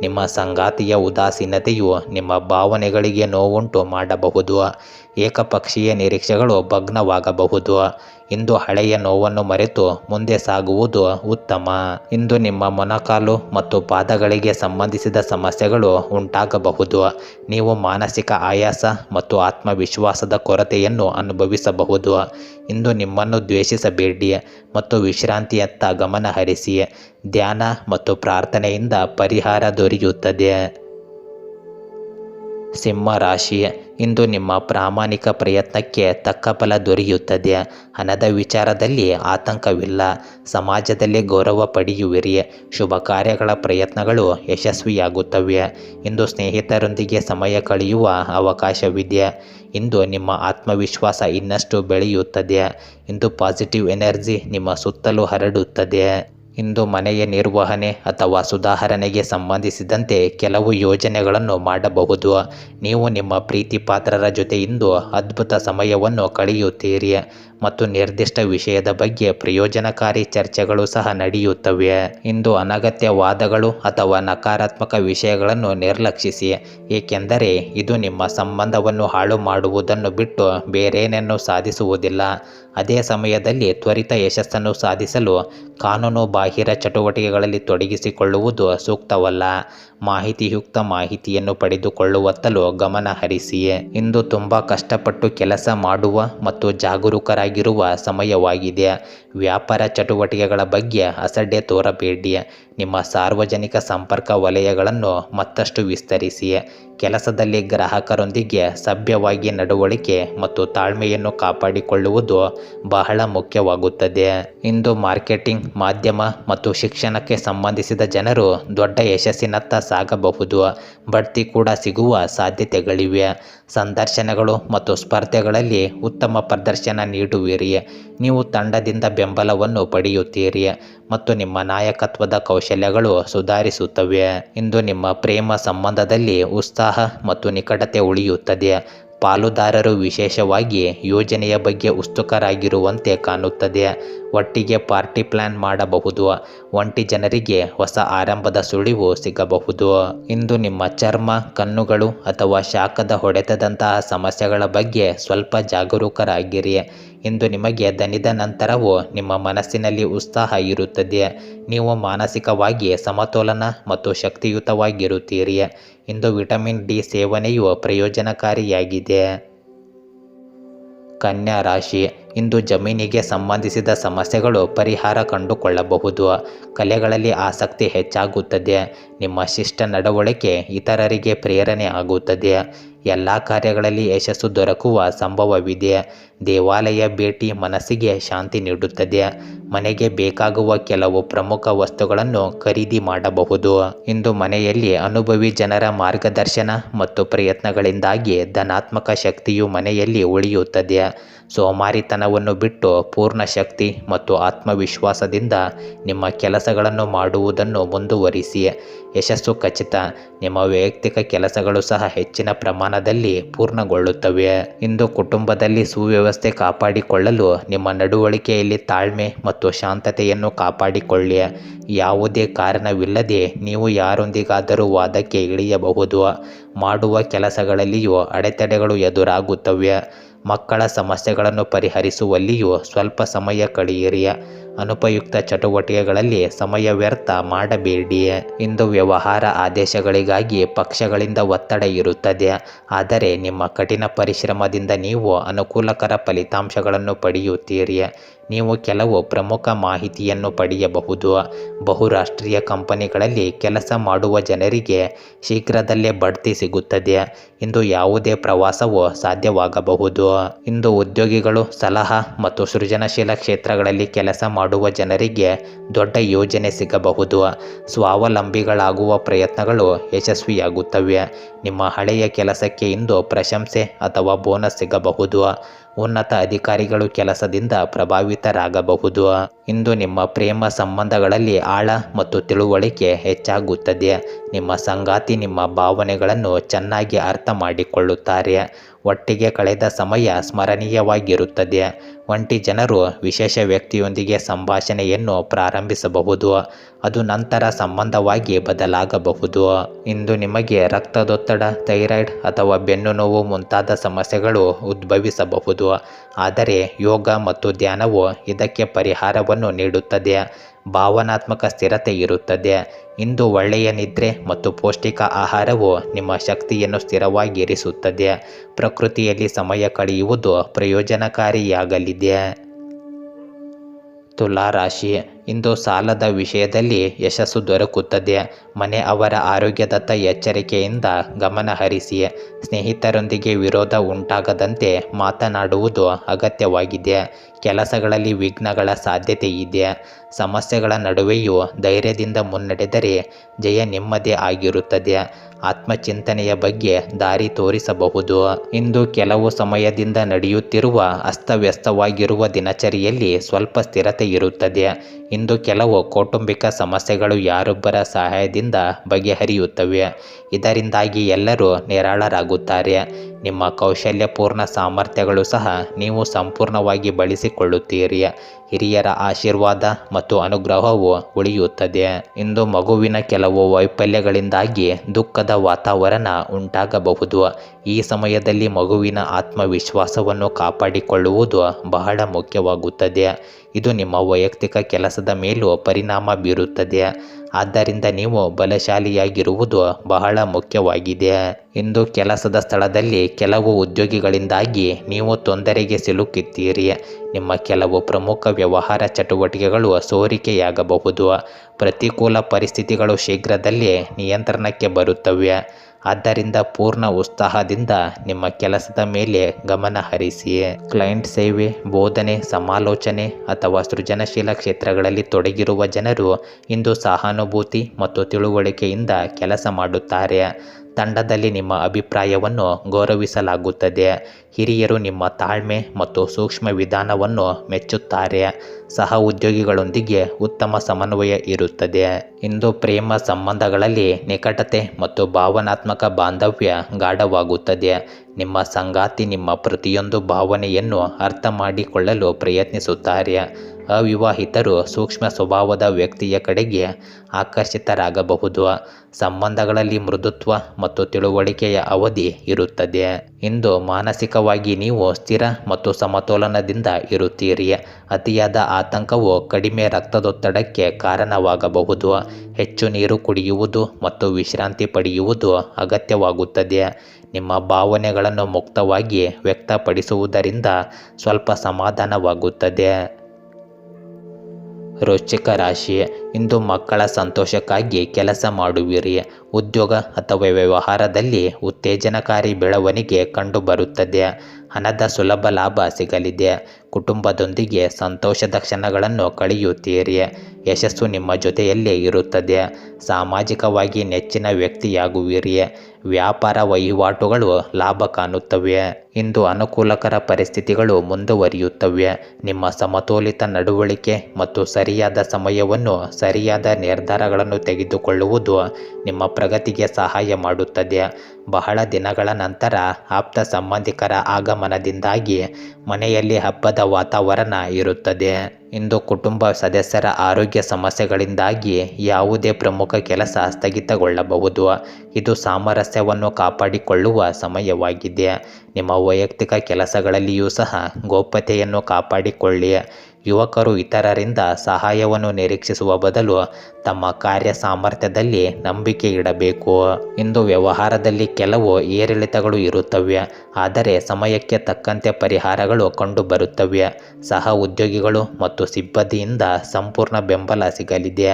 ನಿಮ್ಮ ಸಂಗಾತಿಯ ಉದಾಸೀನತೆಯು ನಿಮ್ಮ ಭಾವನೆಗಳಿಗೆ ನೋವುಂಟು ಮಾಡಬಹುದು. ಏಕಪಕ್ಷೀಯ ನಿರೀಕ್ಷೆಗಳು ಭಗ್ನವಾಗಬಹುದು. ಇಂದು ಹಳೆಯ ನೋವನ್ನು ಮರೆತು ಮುಂದೆ ಸಾಗುವುದು ಉತ್ತಮ. ಇಂದು ನಿಮ್ಮ ಮೊನಕಾಲು ಮತ್ತು ಪಾದಗಳಿಗೆ ಸಂಬಂಧಿಸಿದ ಸಮಸ್ಯೆಗಳು ಉಂಟಾಗಬಹುದು. ನೀವು ಮಾನಸಿಕ ಆಯಾಸ ಮತ್ತು ಆತ್ಮವಿಶ್ವಾಸದ ಕೊರತೆಯನ್ನು ಅನುಭವಿಸಬಹುದು. ಇಂದು ನಿಮ್ಮನ್ನು ದ್ವೇಷಿಸಬೇಡಿ ಮತ್ತು ವಿಶ್ರಾಂತಿಯತ್ತ ಗಮನ ಹರಿಸಿ. ಧ್ಯಾನ ಮತ್ತು ಪ್ರಾರ್ಥನೆಯಿಂದ ಪರಿಹಾರ ದೊರೆಯುತ್ತದೆ. ಸಿಂಹ ರಾಶಿ ಇಂದು ನಿಮ್ಮ ಪ್ರಾಮಾಣಿಕ ಪ್ರಯತ್ನಕ್ಕೆ ತಕ್ಕ ಫಲ ದೊರೆಯುತ್ತದೆ. ಹಣದ ವಿಚಾರದಲ್ಲಿ ಆತಂಕವಿಲ್ಲ. ಸಮಾಜದಲ್ಲಿ ಗೌರವ ಪಡೆಯುವಿರಿ. ಶುಭ ಕಾರ್ಯಗಳ ಪ್ರಯತ್ನಗಳು ಯಶಸ್ವಿಯಾಗುತ್ತವೆ. ಇಂದು ಸ್ನೇಹಿತರೊಂದಿಗೆ ಸಮಯ ಕಳೆಯುವ ಅವಕಾಶವಿದೆ. ಇಂದು ನಿಮ್ಮ ಆತ್ಮವಿಶ್ವಾಸ ಇನ್ನಷ್ಟು ಬೆಳೆಯುತ್ತದೆ. ಇಂದು ಪಾಸಿಟಿವ್ ಎನರ್ಜಿ ನಿಮ್ಮ ಸುತ್ತಲೂ ಹರಡುತ್ತದೆ. ಇಂದು ಮನೆಯ ನಿರ್ವಹಣೆ ಅಥವಾ ಸುಧಾರಣೆಗೆ ಸಂಬಂಧಿಸಿದಂತೆ ಕೆಲವು ಯೋಜನೆಗಳನ್ನು ಮಾಡಬಹುದು. ನೀವು ನಿಮ್ಮ ಪ್ರೀತಿಪಾತ್ರರ ಜೊತೆ ಇಂದು ಅದ್ಭುತ ಸಮಯವನ್ನು ಕಳೆಯುತ್ತೀರಿ. ಮತ್ತು ನಿರ್ದಿಷ್ಟ ವಿಷಯದ ಬಗ್ಗೆ ಪ್ರಯೋಜನಕಾರಿ ಚರ್ಚೆಗಳು ಸಹ ನಡೆಯುತ್ತವೆ. ಇಂದು ಅನಗತ್ಯ ವಾದಗಳು ಅಥವಾ ನಕಾರಾತ್ಮಕ ವಿಷಯಗಳನ್ನು ನಿರ್ಲಕ್ಷಿಸಿ, ಏಕೆಂದರೆ ಇದು ನಿಮ್ಮ ಸಂಬಂಧವನ್ನು ಹಾಳು ಮಾಡುವುದನ್ನು ಬಿಟ್ಟು ಬೇರೇನನ್ನು ಸಾಧಿಸುವುದಿಲ್ಲ. ಅದೇ ಸಮಯದಲ್ಲಿ ತ್ವರಿತ ಯಶಸ್ಸನ್ನು ಸಾಧಿಸಲು ಕಾನೂನು ಬಾಹಿರ ಚಟುವಟಿಕೆಗಳಲ್ಲಿ ತೊಡಗಿಸಿಕೊಳ್ಳುವುದು ಸೂಕ್ತವಲ್ಲ. ಮಾಹಿತಿಯುಕ್ತ ಮಾಹಿತಿಯನ್ನು ಪಡೆದುಕೊಳ್ಳುವತ್ತಲೂ ಗಮನ ಹರಿಸಿ ಇಂದು ತುಂಬ ಕಷ್ಟಪಟ್ಟು ಕೆಲಸ ಮಾಡುವ ಮತ್ತು ಜಾಗರೂಕರಾಗಿರುವ ಸಮಯವಾಗಿದೆ. ವ್ಯಾಪಾರ ಚಟುವಟಿಕೆಗಳ ಬಗ್ಗೆ ಅಸಡ್ಡೆ ತೋರಬೇಡಿ. ನಿಮ್ಮ ಸಾರ್ವಜನಿಕ ಸಂಪರ್ಕ ವಲಯಗಳನ್ನು ಮತ್ತಷ್ಟು ವಿಸ್ತರಿಸಿ ಕೆಲಸದಲ್ಲಿ ಗ್ರಾಹಕರೊಂದಿಗೆ ಸಭ್ಯವಾಗಿ ನಡವಳಿಕೆ ಮತ್ತು ತಾಳ್ಮೆಯನ್ನು ಕಾಪಾಡಿಕೊಳ್ಳುವುದು ಬಹಳ ಮುಖ್ಯವಾಗುತ್ತದೆ. ಇಂದು ಮಾರ್ಕೆಟಿಂಗ್, ಮಾಧ್ಯಮ ಮತ್ತು ಶಿಕ್ಷಣಕ್ಕೆ ಸಂಬಂಧಿಸಿದ ಜನರು ದೊಡ್ಡ ಯಶಸ್ಸಿನತ್ತ ಸಾಗಬಹುದು. ಬಡ್ತಿ ಕೂಡ ಸಿಗುವ ಸಾಧ್ಯತೆಗಳಿವೆ. ಸಂದರ್ಶನಗಳು ಮತ್ತು ಸ್ಪರ್ಧೆಗಳಲ್ಲಿ ಉತ್ತಮ ಪ್ರದರ್ಶನ ನೀಡುವಿರಿ. ನೀವು ತಂಡದಿಂದ ಬೆಂಬಲವನ್ನು ಪಡೆಯುತ್ತೀರಿ ಮತ್ತು ನಿಮ್ಮ ನಾಯಕತ್ವದ ಕೌಶಲ್ಯಗಳು ಸುಧಾರಿಸುತ್ತವೆ. ಇಂದು ನಿಮ್ಮ ಪ್ರೇಮ ಸಂಬಂಧದಲ್ಲಿ ಉತ್ಸಾಹ ಮತ್ತು ನಿಕಟತೆ ಉಳಿಯುತ್ತದೆ. ಪಾಲುದಾರರು ವಿಶೇಷವಾಗಿ ಯೋಜನೆಯ ಬಗ್ಗೆ ಉತ್ಸುಕರಾಗಿರುವಂತೆ ಕಾಣುತ್ತದೆ. ಒಟ್ಟಿಗೆ ಪಾರ್ಟಿ ಪ್ಲಾನ್ ಮಾಡಬಹುದು. ಒಂಟಿ ಜನರಿಗೆ ಹೊಸ ಆರಂಭದ ಸುಳಿವು ಸಿಗಬಹುದು. ಇಂದು ನಿಮ್ಮ ಚರ್ಮ, ಕಣ್ಣುಗಳು ಅಥವಾ ಶಾಖದ ಹೊಡೆತದಂತಹ ಸಮಸ್ಯೆಗಳ ಬಗ್ಗೆ ಸ್ವಲ್ಪ ಜಾಗರೂಕರಾಗಿರಿ. ಇಂದು ನಿಮಗೆ ದಣಿದ ನಂತರವೂ ನಿಮ್ಮ ಮನಸ್ಸಿನಲ್ಲಿ ಉತ್ಸಾಹ ಇರುತ್ತದೆ. ನೀವು ಮಾನಸಿಕವಾಗಿ ಸಮತೋಲನ ಮತ್ತು ಶಕ್ತಿಯುತವಾಗಿರುತ್ತೀರಿ. ಇಂದು ವಿಟಮಿನ್ ಡಿ ಸೇವನೆಯು ಪ್ರಯೋಜನಕಾರಿಯಾಗಿದೆ. ಕನ್ಯಾ ರಾಶಿ, ಇಂದು ಜಮೀನಿಗೆ ಸಂಬಂಧಿಸಿದ ಸಮಸ್ಯೆಗಳು ಪರಿಹಾರ ಕಂಡುಕೊಳ್ಳಬಹುದು. ಕಲೆಗಳಲ್ಲಿ ಆಸಕ್ತಿ ಹೆಚ್ಚಾಗುತ್ತದೆ. ನಿಮ್ಮ ಶಿಷ್ಟ ನಡವಳಿಕೆ ಇತರರಿಗೆ ಪ್ರೇರಣೆ ಆಗುತ್ತದೆ. ಎಲ್ಲ ಕಾರ್ಯಗಳಲ್ಲಿ ಯಶಸ್ಸು ದೊರಕುವ ಸಂಭವವಿದೆ. ದೇವಾಲಯ ಭೇಟಿ ಮನಸ್ಸಿಗೆ ಶಾಂತಿ ನೀಡುತ್ತದೆ. ಮನೆಗೆ ಬೇಕಾಗುವ ಕೆಲವು ಪ್ರಮುಖ ವಸ್ತುಗಳನ್ನು ಖರೀದಿ ಮಾಡಬಹುದು. ಇಂದು ಮನೆಯಲ್ಲಿ ಅನುಭವಿ ಜನರ ಮಾರ್ಗದರ್ಶನ ಮತ್ತು ಪ್ರಯತ್ನಗಳಿಂದಾಗಿ ಧನಾತ್ಮಕ ಶಕ್ತಿಯು ಮನೆಯಲ್ಲಿ ಉಳಿಯುತ್ತದೆ. ಸೋಮಾರಿತನವನ್ನು ಬಿಟ್ಟು ಪೂರ್ಣ ಶಕ್ತಿ ಮತ್ತು ಆತ್ಮವಿಶ್ವಾಸದಿಂದ ನಿಮ್ಮ ಕೆಲಸಗಳನ್ನು ಮಾಡುವುದನ್ನು ಮುಂದುವರಿಸಿ. ಯಶಸ್ಸು ಖಚಿತ. ನಿಮ್ಮ ವೈಯಕ್ತಿಕ ಕೆಲಸಗಳು ಸಹ ಹೆಚ್ಚಿನ ಪ್ರಮಾಣದಲ್ಲಿ ಪೂರ್ಣಗೊಳ್ಳುತ್ತವೆ. ಇಂದು ಕುಟುಂಬದಲ್ಲಿ ಸುವ್ಯವಸ್ಥೆ ಕಾಪಾಡಿಕೊಳ್ಳಲು ನಿಮ್ಮ ನಡವಳಿಕೆಯಲ್ಲಿ ತಾಳ್ಮೆ ಮತ್ತು ಶಾಂತತೆಯನ್ನು ಕಾಪಾಡಿಕೊಳ್ಳಿ. ಯಾವುದೇ ಕಾರಣವಿಲ್ಲದೆ ನೀವು ಯಾರೊಂದಿಗಾದರೂ ವಾದಕ್ಕೆ ಇಳಿಯಬಹುದು. ಮಾಡುವ ಕೆಲಸಗಳಲ್ಲಿಯೂ ಅಡೆತಡೆಗಳು ಎದುರಾಗುತ್ತವೆ. ಮಕ್ಕಳ ಸಮಸ್ಯೆಗಳನ್ನು ಪರಿಹರಿಸುವಲ್ಲಿಯೂ ಸ್ವಲ್ಪ ಸಮಯ ಕಳೆಯಿರಿ. ಅನುಪಯುಕ್ತ ಚಟುವಟಿಕೆಗಳಲ್ಲಿ ಸಮಯ ವ್ಯರ್ಥ ಮಾಡಬೇಡಿ. ಇಂದು ವ್ಯವಹಾರ ಆದೇಶಗಳಿಗಾಗಿ ಪಕ್ಷಗಳಿಂದ ಒತ್ತಡ ಇರುತ್ತದೆ. ಆದರೆ ನಿಮ್ಮ ಕಠಿಣ ಪರಿಶ್ರಮದಿಂದ ನೀವು ಅನುಕೂಲಕರ ಫಲಿತಾಂಶಗಳನ್ನು ಪಡೆಯುತ್ತೀರಿ. ನೀವು ಕೆಲವು ಪ್ರಮುಖ ಮಾಹಿತಿಯನ್ನು ಪಡೆಯಬಹುದು. ಬಹುರಾಷ್ಟ್ರೀಯ ಕಂಪನಿಗಳಲ್ಲಿ ಕೆಲಸ ಮಾಡುವ ಜನರಿಗೆ ಶೀಘ್ರದಲ್ಲೇ ಬಡ್ತಿ ಸಿಗುತ್ತದೆ. ಇಂದು ಯಾವುದೇ ಪ್ರವಾಸವು ಸಾಧ್ಯವಾಗಬಹುದು. ಇಂದು ಉದ್ಯೋಗಿಗಳು, ಸಲಹಾ ಮತ್ತು ಸೃಜನಶೀಲ ಕ್ಷೇತ್ರಗಳಲ್ಲಿ ಕೆಲಸ ಮಾಡುವ ಜನರಿಗೆ ದೊಡ್ಡ ಯೋಜನೆ ಸಿಗಬಹುದು. ಸ್ವಾವಲಂಬಿಗಳಾಗುವ ಪ್ರಯತ್ನಗಳು ಯಶಸ್ವಿಯಾಗುತ್ತವೆ. ನಿಮ್ಮ ಹಳೆಯ ಕೆಲಸಕ್ಕೆ ಇಂದು ಪ್ರಶಂಸೆ ಅಥವಾ ಬೋನಸ್ ಸಿಗಬಹುದು. ಉನ್ನತ ಅಧಿಕಾರಿಗಳು ಕೆಲಸದಿಂದ ಪ್ರಭಾವಿತರಾಗಬಹುದು ಇಂದು ನಿಮ್ಮ ಪ್ರೇಮ ಸಂಬಂಧಗಳಲ್ಲಿ ಆಳ ಮತ್ತು ತಿಳುವಳಿಕೆ ಹೆಚ್ಚಾಗುತ್ತದೆ. ನಿಮ್ಮ ಸಂಗಾತಿ ನಿಮ್ಮ ಭಾವನೆಗಳನ್ನು ಚೆನ್ನಾಗಿ ಅರ್ಥ ಮಾಡಿಕೊಳ್ಳುತ್ತಾರೆ ಒಟ್ಟಿಗೆ ಕಳೆದ ಸಮಯ ಸ್ಮರಣೀಯವಾಗಿರುತ್ತದೆ. ಒಂಟಿ ಜನರು ವಿಶೇಷ ವ್ಯಕ್ತಿಯೊಂದಿಗೆ ಸಂಭಾಷಣೆಯನ್ನು ಪ್ರಾರಂಭಿಸಬಹುದು. ಅದು ನಂತರ ಸಂಬಂಧವಾಗಿ ಬದಲಾಗಬಹುದು. ಇಂದು ನಿಮಗೆ ರಕ್ತದೊತ್ತಡ, ಥೈರಾಯ್ಡ್ ಅಥವಾ ಬೆನ್ನು ನೋವು ಮುಂತಾದ ಸಮಸ್ಯೆಗಳು ಉದ್ಭವಿಸಬಹುದು. ಆದರೆ ಯೋಗ ಮತ್ತು ಧ್ಯಾನವು ಇದಕ್ಕೆ ಪರಿಹಾರವನ್ನು ನೀಡುತ್ತದೆ. ಭಾವನಾತ್ಮಕ ಸ್ಥಿರತೆ ಇರುತ್ತದೆ. ಇಂದು ಒಳ್ಳೆಯ ನಿದ್ರೆ ಮತ್ತು ಪೌಷ್ಟಿಕ ಆಹಾರವು ನಿಮ್ಮ ಶಕ್ತಿಯನ್ನು ಸ್ಥಿರವಾಗಿರಿಸುತ್ತದೆ. ಪ್ರಕೃತಿಯಲ್ಲಿ ಸಮಯ ಕಳೆಯುವುದು ಪ್ರಯೋಜನಕಾರಿಯಾಗಲಿದೆ. ತುಲಾ ರಾಶಿ ಇಂದು ಸಾಲದ ವಿಷಯದಲ್ಲಿ ಯಶಸ್ಸು ದೊರಕುತ್ತದೆ. ಮನೆ ಅವರ ಆರೋಗ್ಯದತ್ತ ಎಚ್ಚರಿಕೆಯಿಂದ ಗಮನ ಹರಿಸಿ. ಸ್ನೇಹಿತರೊಂದಿಗೆ ವಿರೋಧ ಉಂಟಾಗದಂತೆ ಮಾತನಾಡುವುದು ಅಗತ್ಯವಾಗಿದೆ. ಕೆಲಸಗಳಲ್ಲಿ ವಿಘ್ನಗಳ ಸಾಧ್ಯತೆ ಇದೆ. ಸಮಸ್ಯೆಗಳ ನಡುವೆಯೂ ಧೈರ್ಯದಿಂದ ಮುನ್ನಡೆದರೆ ಜಯ ನಿಮ್ಮದೇ ಆಗಿರುತ್ತದೆ. ಆತ್ಮಚಿಂತನೆಯ ಬಗ್ಗೆ ದಾರಿ ತೋರಿಸಬಹುದು. ಇಂದು ಕೆಲವು ಸಮಯದಿಂದ ನಡೆಯುತ್ತಿರುವ ಅಸ್ತವ್ಯಸ್ತವಾಗಿರುವ ದಿನಚರಿಯಲ್ಲಿ ಸ್ವಲ್ಪ ಸ್ಥಿರತೆ ಇರುತ್ತದೆ. ಇಂದು ಕೆಲವು ಕೌಟುಂಬಿಕ ಸಮಸ್ಯೆಗಳು ಯಾರೊಬ್ಬರ ಸಹಾಯದಿಂದ ಬಗೆಹರಿಯುತ್ತವೆ. ಇದರಿಂದಾಗಿ ಎಲ್ಲರೂ ನಿರಾಳರಾಗುತ್ತಾರೆ. ನಿಮ್ಮ ಕೌಶಲ್ಯಪೂರ್ಣ ಸಾಮರ್ಥ್ಯಗಳು ಸಹ ನೀವು ಸಂಪೂರ್ಣವಾಗಿ ಬಳಸಿಕೊಳ್ಳುತ್ತೀರಿ. ಹಿರಿಯರ ಆಶೀರ್ವಾದ ಮತ್ತು ಅನುಗ್ರಹವು ಉಳಿಯುತ್ತದೆ. ಇಂದು ಮಗುವಿನ ಕೆಲವು ವೈಫಲ್ಯಗಳಿಂದಾಗಿ ದುಃಖದ ವಾತಾವರಣ ಉಂಟಾಗಬಹುದು. ಈ ಸಮಯದಲ್ಲಿ ಮಗುವಿನ ಆತ್ಮವಿಶ್ವಾಸವನ್ನು ಕಾಪಾಡಿಕೊಳ್ಳುವುದು ಬಹಳ ಮುಖ್ಯವಾಗುತ್ತದೆ. ಇದು ನಿಮ್ಮ ವೈಯಕ್ತಿಕ ಕೆಲಸದ ಮೇಲೂ ಪರಿಣಾಮ ಬೀರುತ್ತದೆ. ಆದ್ದರಿಂದ ನೀವು ಬಲಶಾಲಿಯಾಗಿರುವುದು ಬಹಳ ಮುಖ್ಯವಾಗಿದೆ. ಇಂದು ಕೆಲಸದ ಸ್ಥಳದಲ್ಲಿ ಕೆಲವು ಉದ್ಯೋಗಿಗಳಿಂದಾಗಿ ನೀವು ತೊಂದರೆಗೆ ಸಿಲುಕುತ್ತೀರಿ. ನಿಮ್ಮ ಕೆಲವು ಪ್ರಮುಖ ವ್ಯವಹಾರ ಚಟುವಟಿಕೆಗಳು ಸೋರಿಕೆಯಾಗಬಹುದು. ಪ್ರತಿಕೂಲ ಪರಿಸ್ಥಿತಿಗಳು ಶೀಘ್ರದಲ್ಲೇ ನಿಯಂತ್ರಣಕ್ಕೆ ಬರುತ್ತವೆ. ಆದ್ದರಿಂದ ಪೂರ್ಣ ಉತ್ಸಾಹದಿಂದ ನಿಮ್ಮ ಕೆಲಸದ ಮೇಲೆ ಗಮನ ಹರಿಸಿ ಕ್ಲೈಂಟ್ ಸೇವೆ, ಬೋಧನೆ, ಸಮಾಲೋಚನೆ ಅಥವಾ ಸೃಜನಶೀಲ ಕ್ಷೇತ್ರಗಳಲ್ಲಿ ತೊಡಗಿರುವ ಜನರು ಇಂದು ಸಹಾನುಭೂತಿ ಮತ್ತು ತಿಳುವಳಿಕೆಯಿಂದ ಕೆಲಸ ಮಾಡುತ್ತಾರೆ. ತಂಡದಲ್ಲಿ ನಿಮ್ಮ ಅಭಿಪ್ರಾಯವನ್ನು ಗೌರವಿಸಲಾಗುತ್ತದೆ. ಹಿರಿಯರು ನಿಮ್ಮ ತಾಳ್ಮೆ ಮತ್ತು ಸೂಕ್ಷ್ಮ ವಿಧಾನವನ್ನು ಮೆಚ್ಚುತ್ತಾರೆ. ಸಹ ಉದ್ಯೋಗಿಗಳೊಂದಿಗೆ ಉತ್ತಮ ಸಮನ್ವಯ ಇರುತ್ತದೆ. ಇಂದು ಪ್ರೇಮ ಸಂಬಂಧಗಳಲ್ಲಿ ನಿಕಟತೆ ಮತ್ತು ಭಾವನಾತ್ಮಕ ಬಾಂಧವ್ಯ ಗಾಢವಾಗುತ್ತದೆ. ನಿಮ್ಮ ಸಂಗಾತಿ ನಿಮ್ಮ ಪ್ರತಿಯೊಂದು ಭಾವನೆಯನ್ನು ಅರ್ಥ ಮಾಡಿಕೊಳ್ಳಲು ಪ್ರಯತ್ನಿಸುತ್ತಾರೆ. ಅವಿವಾಹಿತರು ಸೂಕ್ಷ್ಮ ಸ್ವಭಾವದ ವ್ಯಕ್ತಿಯ ಕಡೆಗೆ ಆಕರ್ಷಿತರಾಗಬಹುದು. ಸಂಬಂಧಗಳಲ್ಲಿ ಮೃದುತ್ವ ಮತ್ತು ತಿಳುವಳಿಕೆಯ ಅವಧಿ ಇರುತ್ತದೆ. ಇಂದು ಮಾನಸಿಕವಾಗಿ ನೀವು ಸ್ಥಿರ ಮತ್ತು ಸಮತೋಲನದಿಂದ ಇರುತ್ತೀರಿ. ಅತಿಯಾದ ಆತಂಕವು ಕಡಿಮೆ ರಕ್ತದೊತ್ತಡಕ್ಕೆ ಕಾರಣವಾಗಬಹುದು. ಹೆಚ್ಚು ನೀರು ಕುಡಿಯುವುದು ಮತ್ತು ವಿಶ್ರಾಂತಿ ಪಡೆಯುವುದು ಅಗತ್ಯವಾಗುತ್ತದೆ. ನಿಮ್ಮ ಭಾವನೆಗಳನ್ನು ಮುಕ್ತವಾಗಿ ವ್ಯಕ್ತಪಡಿಸುವುದರಿಂದ ಸ್ವಲ್ಪ ಸಮಾಧಾನವಾಗುತ್ತದೆ. ವೃಶ್ಚಿಕ ರಾಶಿ, ಇಂದು ಮಕ್ಕಳ ಸಂತೋಷಕ್ಕಾಗಿ ಕೆಲಸ ಮಾಡುವಿರಿ. ಉದ್ಯೋಗ ಅಥವಾ ವ್ಯವಹಾರದಲ್ಲಿ ಉತ್ತೇಜನಕಾರಿ ಬೆಳವಣಿಗೆ ಕಂಡುಬರುತ್ತದೆ. ಹಣದ ಸುಲಭ ಲಾಭ ಸಿಗಲಿದೆ. ಕುಟುಂಬದೊಂದಿಗೆ ಸಂತೋಷದ ಕ್ಷಣಗಳನ್ನು ಕಳೆಯುತ್ತೀರಿ. ಯಶಸ್ಸು ನಿಮ್ಮ ಜೊತೆಯಲ್ಲೇ ಇರುತ್ತದೆ. ಸಾಮಾಜಿಕವಾಗಿ ನೆಚ್ಚಿನ ವ್ಯಕ್ತಿಯಾಗುವಿರಿ. ವ್ಯಾಪಾರ ವಹಿವಾಟುಗಳು ಲಾಭ ಕಾಣುತ್ತವೆ. ಇಂದು ಅನುಕೂಲಕರ ಪರಿಸ್ಥಿತಿಗಳು ಮುಂದುವರಿಯುತ್ತವೆ. ನಿಮ್ಮ ಸಮತೋಲಿತ ನಡವಳಿಕೆ ಮತ್ತು ಸರಿಯಾದ ಸಮಯವನ್ನು ಸರಿಯಾದ ನಿರ್ಧಾರಗಳನ್ನು ತೆಗೆದುಕೊಳ್ಳುವುದು ನಿಮ್ಮ ಪ್ರಗತಿಗೆ ಸಹಾಯ ಮಾಡುತ್ತದೆ. ಬಹಳ ದಿನಗಳ ನಂತರ ಆಪ್ತ ಸಂಬಂಧಿಕರ ಆಗಮನದಿಂದಾಗಿ ಮನೆಯಲ್ಲಿ ಹಬ್ಬದ ವಾತಾವರಣ ಇರುತ್ತದೆ. ಇಂದು ಕುಟುಂಬ ಸದಸ್ಯರ ಆರೋಗ್ಯ ಸಮಸ್ಯೆಗಳಿಂದಾಗಿ ಯಾವುದೇ ಪ್ರಮುಖ ಕೆಲಸ ಸ್ಥಗಿತಗೊಳ್ಳಬಹುದು. ಇದು ಸಾಮರಸ್ಯವನ್ನು ಕಾಪಾಡಿಕೊಳ್ಳುವ ಸಮಯವಾಗಿದೆ. ನಿಮ್ಮ ವೈಯಕ್ತಿಕ ಕೆಲಸಗಳಲ್ಲಿಯೂ ಸಹ ಗೋಪ್ಯತೆಯನ್ನು ಕಾಪಾಡಿಕೊಳ್ಳಿ. ಯುವಕರು ಇತರರಿಂದ ಸಹಾಯವನ್ನು ನಿರೀಕ್ಷಿಸುವ ಬದಲು ತಮ್ಮ ಕಾರ್ಯ ಸಾಮರ್ಥ್ಯದಲ್ಲಿ ನಂಬಿಕೆ ಇಡಬೇಕು. ಇಂದು ವ್ಯವಹಾರದಲ್ಲಿ ಕೆಲವು ಏರಿಳಿತಗಳು ಇರುತ್ತವೆ, ಆದರೆ ಸಮಯಕ್ಕೆ ತಕ್ಕಂತೆ ಪರಿಹಾರಗಳು ಕಂಡುಬರುತ್ತವೆ. ಸಹ ಉದ್ಯೋಗಿಗಳು ಮತ್ತು ಸಿಬ್ಬಂದಿಯಿಂದ ಸಂಪೂರ್ಣ ಬೆಂಬಲ ಸಿಗಲಿದೆ.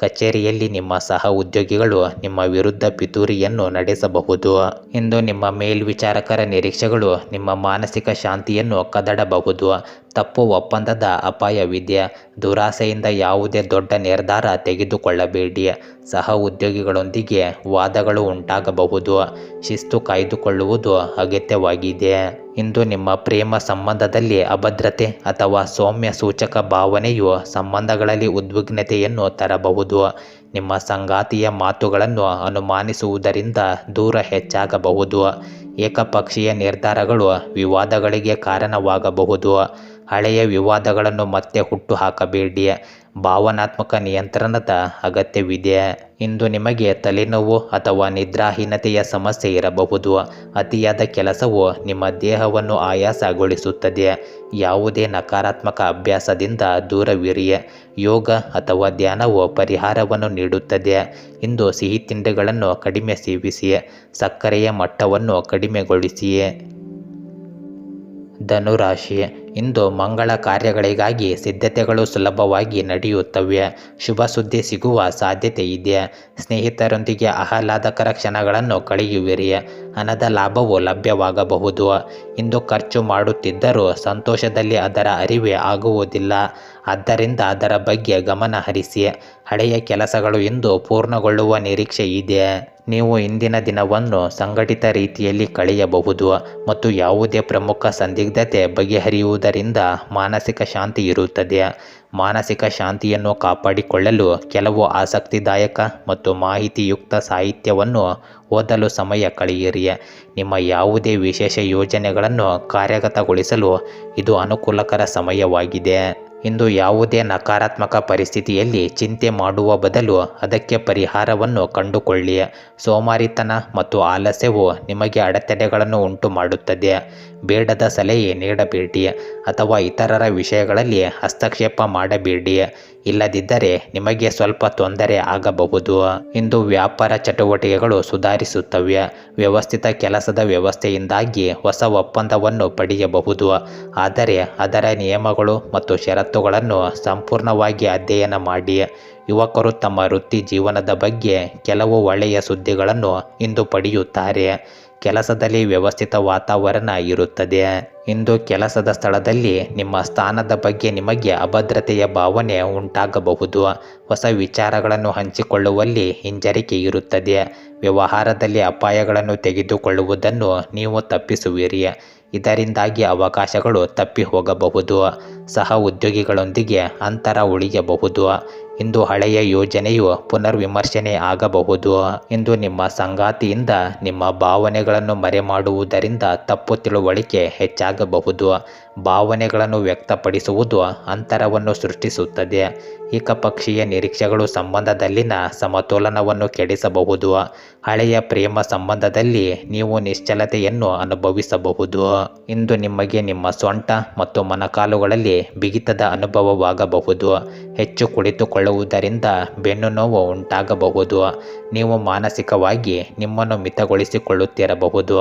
ಕಚೇರಿಯಲ್ಲಿ ನಿಮ್ಮ ಸಹ ಉದ್ಯೋಗಿಗಳು ನಿಮ್ಮ ವಿರುದ್ಧ ಪಿತೂರಿಯನ್ನು ನಡೆಸಬಹುದು. ಇಂದು ನಿಮ್ಮ ಮೇಲ್ವಿಚಾರಕರ ನಿರೀಕ್ಷೆಗಳು ನಿಮ್ಮ ಮಾನಸಿಕ ಶಾಂತಿಯನ್ನು ಕದಡಬಹುದು. ತಪ್ಪು ಒಪ್ಪಂದದ ಅಪಾಯವಿದೆ ದುರಾಸೆಯಿಂದ ಯಾವುದೇ ದೊಡ್ಡ ನಿರ್ಧಾರ ತೆಗೆದುಕೊಳ್ಳಬೇಡಿ. ಸಹ ಉದ್ಯೋಗಿಗಳೊಂದಿಗೆ ವಾದಗಳು ಉಂಟಾಗಬಹುದು. ಶಿಸ್ತು ಕಾಯ್ದುಕೊಳ್ಳುವುದು ಅಗತ್ಯವಾಗಿದೆ. ಇಂದು ನಿಮ್ಮ ಪ್ರೇಮ ಸಂಬಂಧದಲ್ಲಿ ಅಭದ್ರತೆ ಅಥವಾ ಸೌಮ್ಯ ಸೂಚಕ ಭಾವನೆಯು ಸಂಬಂಧಗಳಲ್ಲಿ ಉದ್ವಿಗ್ನತೆಯನ್ನು ತರಬಹುದು. ನಿಮ್ಮ ಸಂಗಾತಿಯ ಮಾತುಗಳನ್ನು ಅನುಮಾನಿಸುವುದರಿಂದ ದೂರ ಹೆಚ್ಚಾಗಬಹುದು. ಏಕಪಕ್ಷೀಯ ನಿರ್ಧಾರಗಳು ವಿವಾದಗಳಿಗೆ ಕಾರಣವಾಗಬಹುದು. ಹಳೆಯ ವಿವಾದಗಳನ್ನು ಮತ್ತೆ ಹುಟ್ಟು ಹಾಕಬೇಡಿ. ಭಾವನಾತ್ಮಕ ನಿಯಂತ್ರಣದ ಅಗತ್ಯವಿದೆ. ಇಂದು ನಿಮಗೆ ತಲೆನೋವು ಅಥವಾ ನಿದ್ರಾಹೀನತೆಯ ಸಮಸ್ಯೆ ಇರಬಹುದು. ಅತಿಯಾದ ಕೆಲಸವು ನಿಮ್ಮ ದೇಹವನ್ನು ಆಯಾಸಗೊಳಿಸುತ್ತದೆ. ಯಾವುದೇ ನಕಾರಾತ್ಮಕ ಅಭ್ಯಾಸದಿಂದ ದೂರವಿರಿ. ಯೋಗ ಅಥವಾ ಧ್ಯಾನವು ಪರಿಹಾರವನ್ನು ನೀಡುತ್ತದೆ. ಇಂದು ಸಿಹಿ ತಿಂಡಿಗಳನ್ನು ಕಡಿಮೆ ಸೇವಿಸಿ. ಸಕ್ಕರೆಯ ಮಟ್ಟವನ್ನು ಕಡಿಮೆಗೊಳಿಸಿ. ಧನುರಾಶಿ ಇಂದು ಮಂಗಳ ಕಾರ್ಯಗಳಿಗಾಗಿ ಸಿದ್ಧತೆಗಳು ಸುಲಭವಾಗಿ ನಡೆಯುತ್ತವೆ. ಶುಭ ಸುದ್ದಿ ಸಿಗುವ ಸಾಧ್ಯತೆ ಇದೆ. ಸ್ನೇಹಿತರೊಂದಿಗೆ ಆಹ್ಲಾದಕರ ಕ್ಷಣಗಳನ್ನು ಕಳೆಯುವಿರಿ. ಹಣದ ಲಾಭವು ಲಭ್ಯವಾಗಬಹುದು. ಇಂದು ಖರ್ಚು ಮಾಡುತ್ತಿದ್ದರೂ ಸಂತೋಷದಲ್ಲಿ ಅದರ ಅರಿವೇ ಆಗುವುದಿಲ್ಲ. ಆದ್ದರಿಂದ ಅದರ ಬಗ್ಗೆ ಗಮನ ಹರಿಸಿ ಹಳೆಯ ಕೆಲಸಗಳು ಇಂದು ಪೂರ್ಣಗೊಳ್ಳುವ ನಿರೀಕ್ಷೆ ಇದೆ. ನೀವು ಇಂದಿನ ದಿನವನ್ನು ಸಂಘಟಿತ ರೀತಿಯಲ್ಲಿ ಕಳೆಯಬಹುದು ಮತ್ತು ಯಾವುದೇ ಪ್ರಮುಖ ಸಂದಿಗ್ಧತೆ ಬಗೆಹರಿಯುವುದರಿಂದ ಮಾನಸಿಕ ಶಾಂತಿ ಇರುತ್ತದೆ. ಮಾನಸಿಕ ಶಾಂತಿಯನ್ನು ಕಾಪಾಡಿಕೊಳ್ಳಲು ಕೆಲವು ಆಸಕ್ತಿದಾಯಕ ಮತ್ತು ಮಾಹಿತಿಯುಕ್ತ ಸಾಹಿತ್ಯವನ್ನು ಓದಲು ಸಮಯ ಕಳೆಯಿರಿ. ನಿಮ್ಮ ಯಾವುದೇ ವಿಶೇಷ ಯೋಜನೆಗಳನ್ನು ಕಾರ್ಯಗತಗೊಳಿಸಲು ಇದು ಅನುಕೂಲಕರ ಸಮಯವಾಗಿದೆ. ಇಂದು ಯಾವುದೇ ನಕಾರಾತ್ಮಕ ಪರಿಸ್ಥಿತಿಯಲ್ಲಿ ಚಿಂತೆ ಮಾಡುವ ಬದಲು ಅದಕ್ಕೆ ಪರಿಹಾರವನ್ನು ಕಂಡುಕೊಳ್ಳಿ. ಸೋಮಾರಿತನ ಮತ್ತು ಆಲಸ್ಯವು ನಿಮಗೆ ಅಡೆತಡೆಗಳನ್ನು ಉಂಟು ಮಾಡುತ್ತದೆ ಬೇಡದ ಸಲಹೆ ನೀಡಬೇಡಿ ಅಥವಾ ಇತರರ ವಿಷಯಗಳಲ್ಲಿ ಹಸ್ತಕ್ಷೇಪ ಮಾಡಬೇಡಿ. ಇಲ್ಲದಿದ್ದರೆ ನಿಮಗೆ ಸ್ವಲ್ಪ ತೊಂದರೆ ಆಗಬಹುದು. ಇಂದು ವ್ಯಾಪಾರ ಚಟುವಟಿಕೆಗಳು ಸುಧಾರಿಸುತ್ತವೆ. ವ್ಯವಸ್ಥಿತ ಕೆಲಸದ ವ್ಯವಸ್ಥೆಯಿಂದಾಗಿ ಹೊಸ ಒಪ್ಪಂದವನ್ನು ಪಡೆಯಬಹುದು. ಆದರೆ ಅದರ ನಿಯಮಗಳು ಮತ್ತು ಷರತ್ತುಗಳನ್ನು ಸಂಪೂರ್ಣವಾಗಿ ಅಧ್ಯಯನ ಮಾಡಿ. ಯುವಕರು ತಮ್ಮ ವೃತ್ತಿ ಜೀವನದ ಬಗ್ಗೆ ಕೆಲವು ಒಳ್ಳೆಯ ಸುದ್ದಿಗಳನ್ನು ಇಂದು ಪಡೆಯುತ್ತಾರೆ. ಕೆಲಸದಲ್ಲಿ ವ್ಯವಸ್ಥಿತ ವಾತಾವರಣ ಇರುತ್ತದೆ. ಇಂದು ಕೆಲಸದ ಸ್ಥಳದಲ್ಲಿ ನಿಮ್ಮ ಸ್ಥಾನದ ಬಗ್ಗೆ ನಿಮಗೆ ಅಭದ್ರತೆಯ ಭಾವನೆ ಉಂಟಾಗಬಹುದು. ಹೊಸ ವಿಚಾರಗಳನ್ನು ಹಂಚಿಕೊಳ್ಳುವಲ್ಲಿ ಹಿಂಜರಿಕೆ ಇರುತ್ತದೆ. ವ್ಯವಹಾರದಲ್ಲಿ ಅಪಾಯಗಳನ್ನು ತೆಗೆದುಕೊಳ್ಳುವುದನ್ನು ನೀವು ತಪ್ಪಿಸುವಿರಿ. ಇದರಿಂದಾಗಿ ಅವಕಾಶಗಳು ತಪ್ಪಿ ಹೋಗಬಹುದು. ಸಹ ಉದ್ಯೋಗಿಗಳೊಂದಿಗೆ ಅಂತರ ಉಳಿಯಬಹುದು. ಇಂದು ಹಳೆಯ ಯೋಜನೆಯು ಪುನರ್ವಿಮರ್ಶನೆ ಆಗಬಹುದು. ಇಂದು ನಿಮ್ಮ ಸಂಗಾತಿಯಿಂದ ನಿಮ್ಮ ಭಾವನೆಗಳನ್ನು ಮರೆಮಾಡುವುದರಿಂದ ತಪ್ಪು ತಿಳುವಳಿಕೆ ಹೆಚ್ಚಾಗಬಹುದು. ಭಾವನೆಗಳನ್ನು ವ್ಯಕ್ತಪಡಿಸುವುದು ಅಂತರವನ್ನು ಸೃಷ್ಟಿಸುತ್ತದೆ. ಏಕಪಕ್ಷೀಯ ನಿರೀಕ್ಷೆಗಳು ಸಂಬಂಧದಲ್ಲಿನ ಸಮತೋಲನವನ್ನು ಕೆಡಿಸಬಹುದು. ಹಳೆಯ ಪ್ರೇಮ ಸಂಬಂಧದಲ್ಲಿ ನೀವು ನಿಶ್ಚಲತೆಯನ್ನು ಅನುಭವಿಸಬಹುದು. ಇಂದು ನಿಮಗೆ ನಿಮ್ಮ ಸೊಂಟ ಮತ್ತು ಮನಕಾಲುಗಳಲ್ಲಿ ಬಿಗಿತದ ಅನುಭವವಾಗಬಹುದು. ಹೆಚ್ಚು ಕುಳಿತುಕೊಳ್ಳುವುದರಿಂದ ಬೆನ್ನು ನೋವು ಉಂಟಾಗಬಹುದು. ನೀವು ಮಾನಸಿಕವಾಗಿ ನಿಮ್ಮನ್ನು ಮಿತಗೊಳಿಸಿಕೊಳ್ಳುತ್ತಿರಬಹುದು.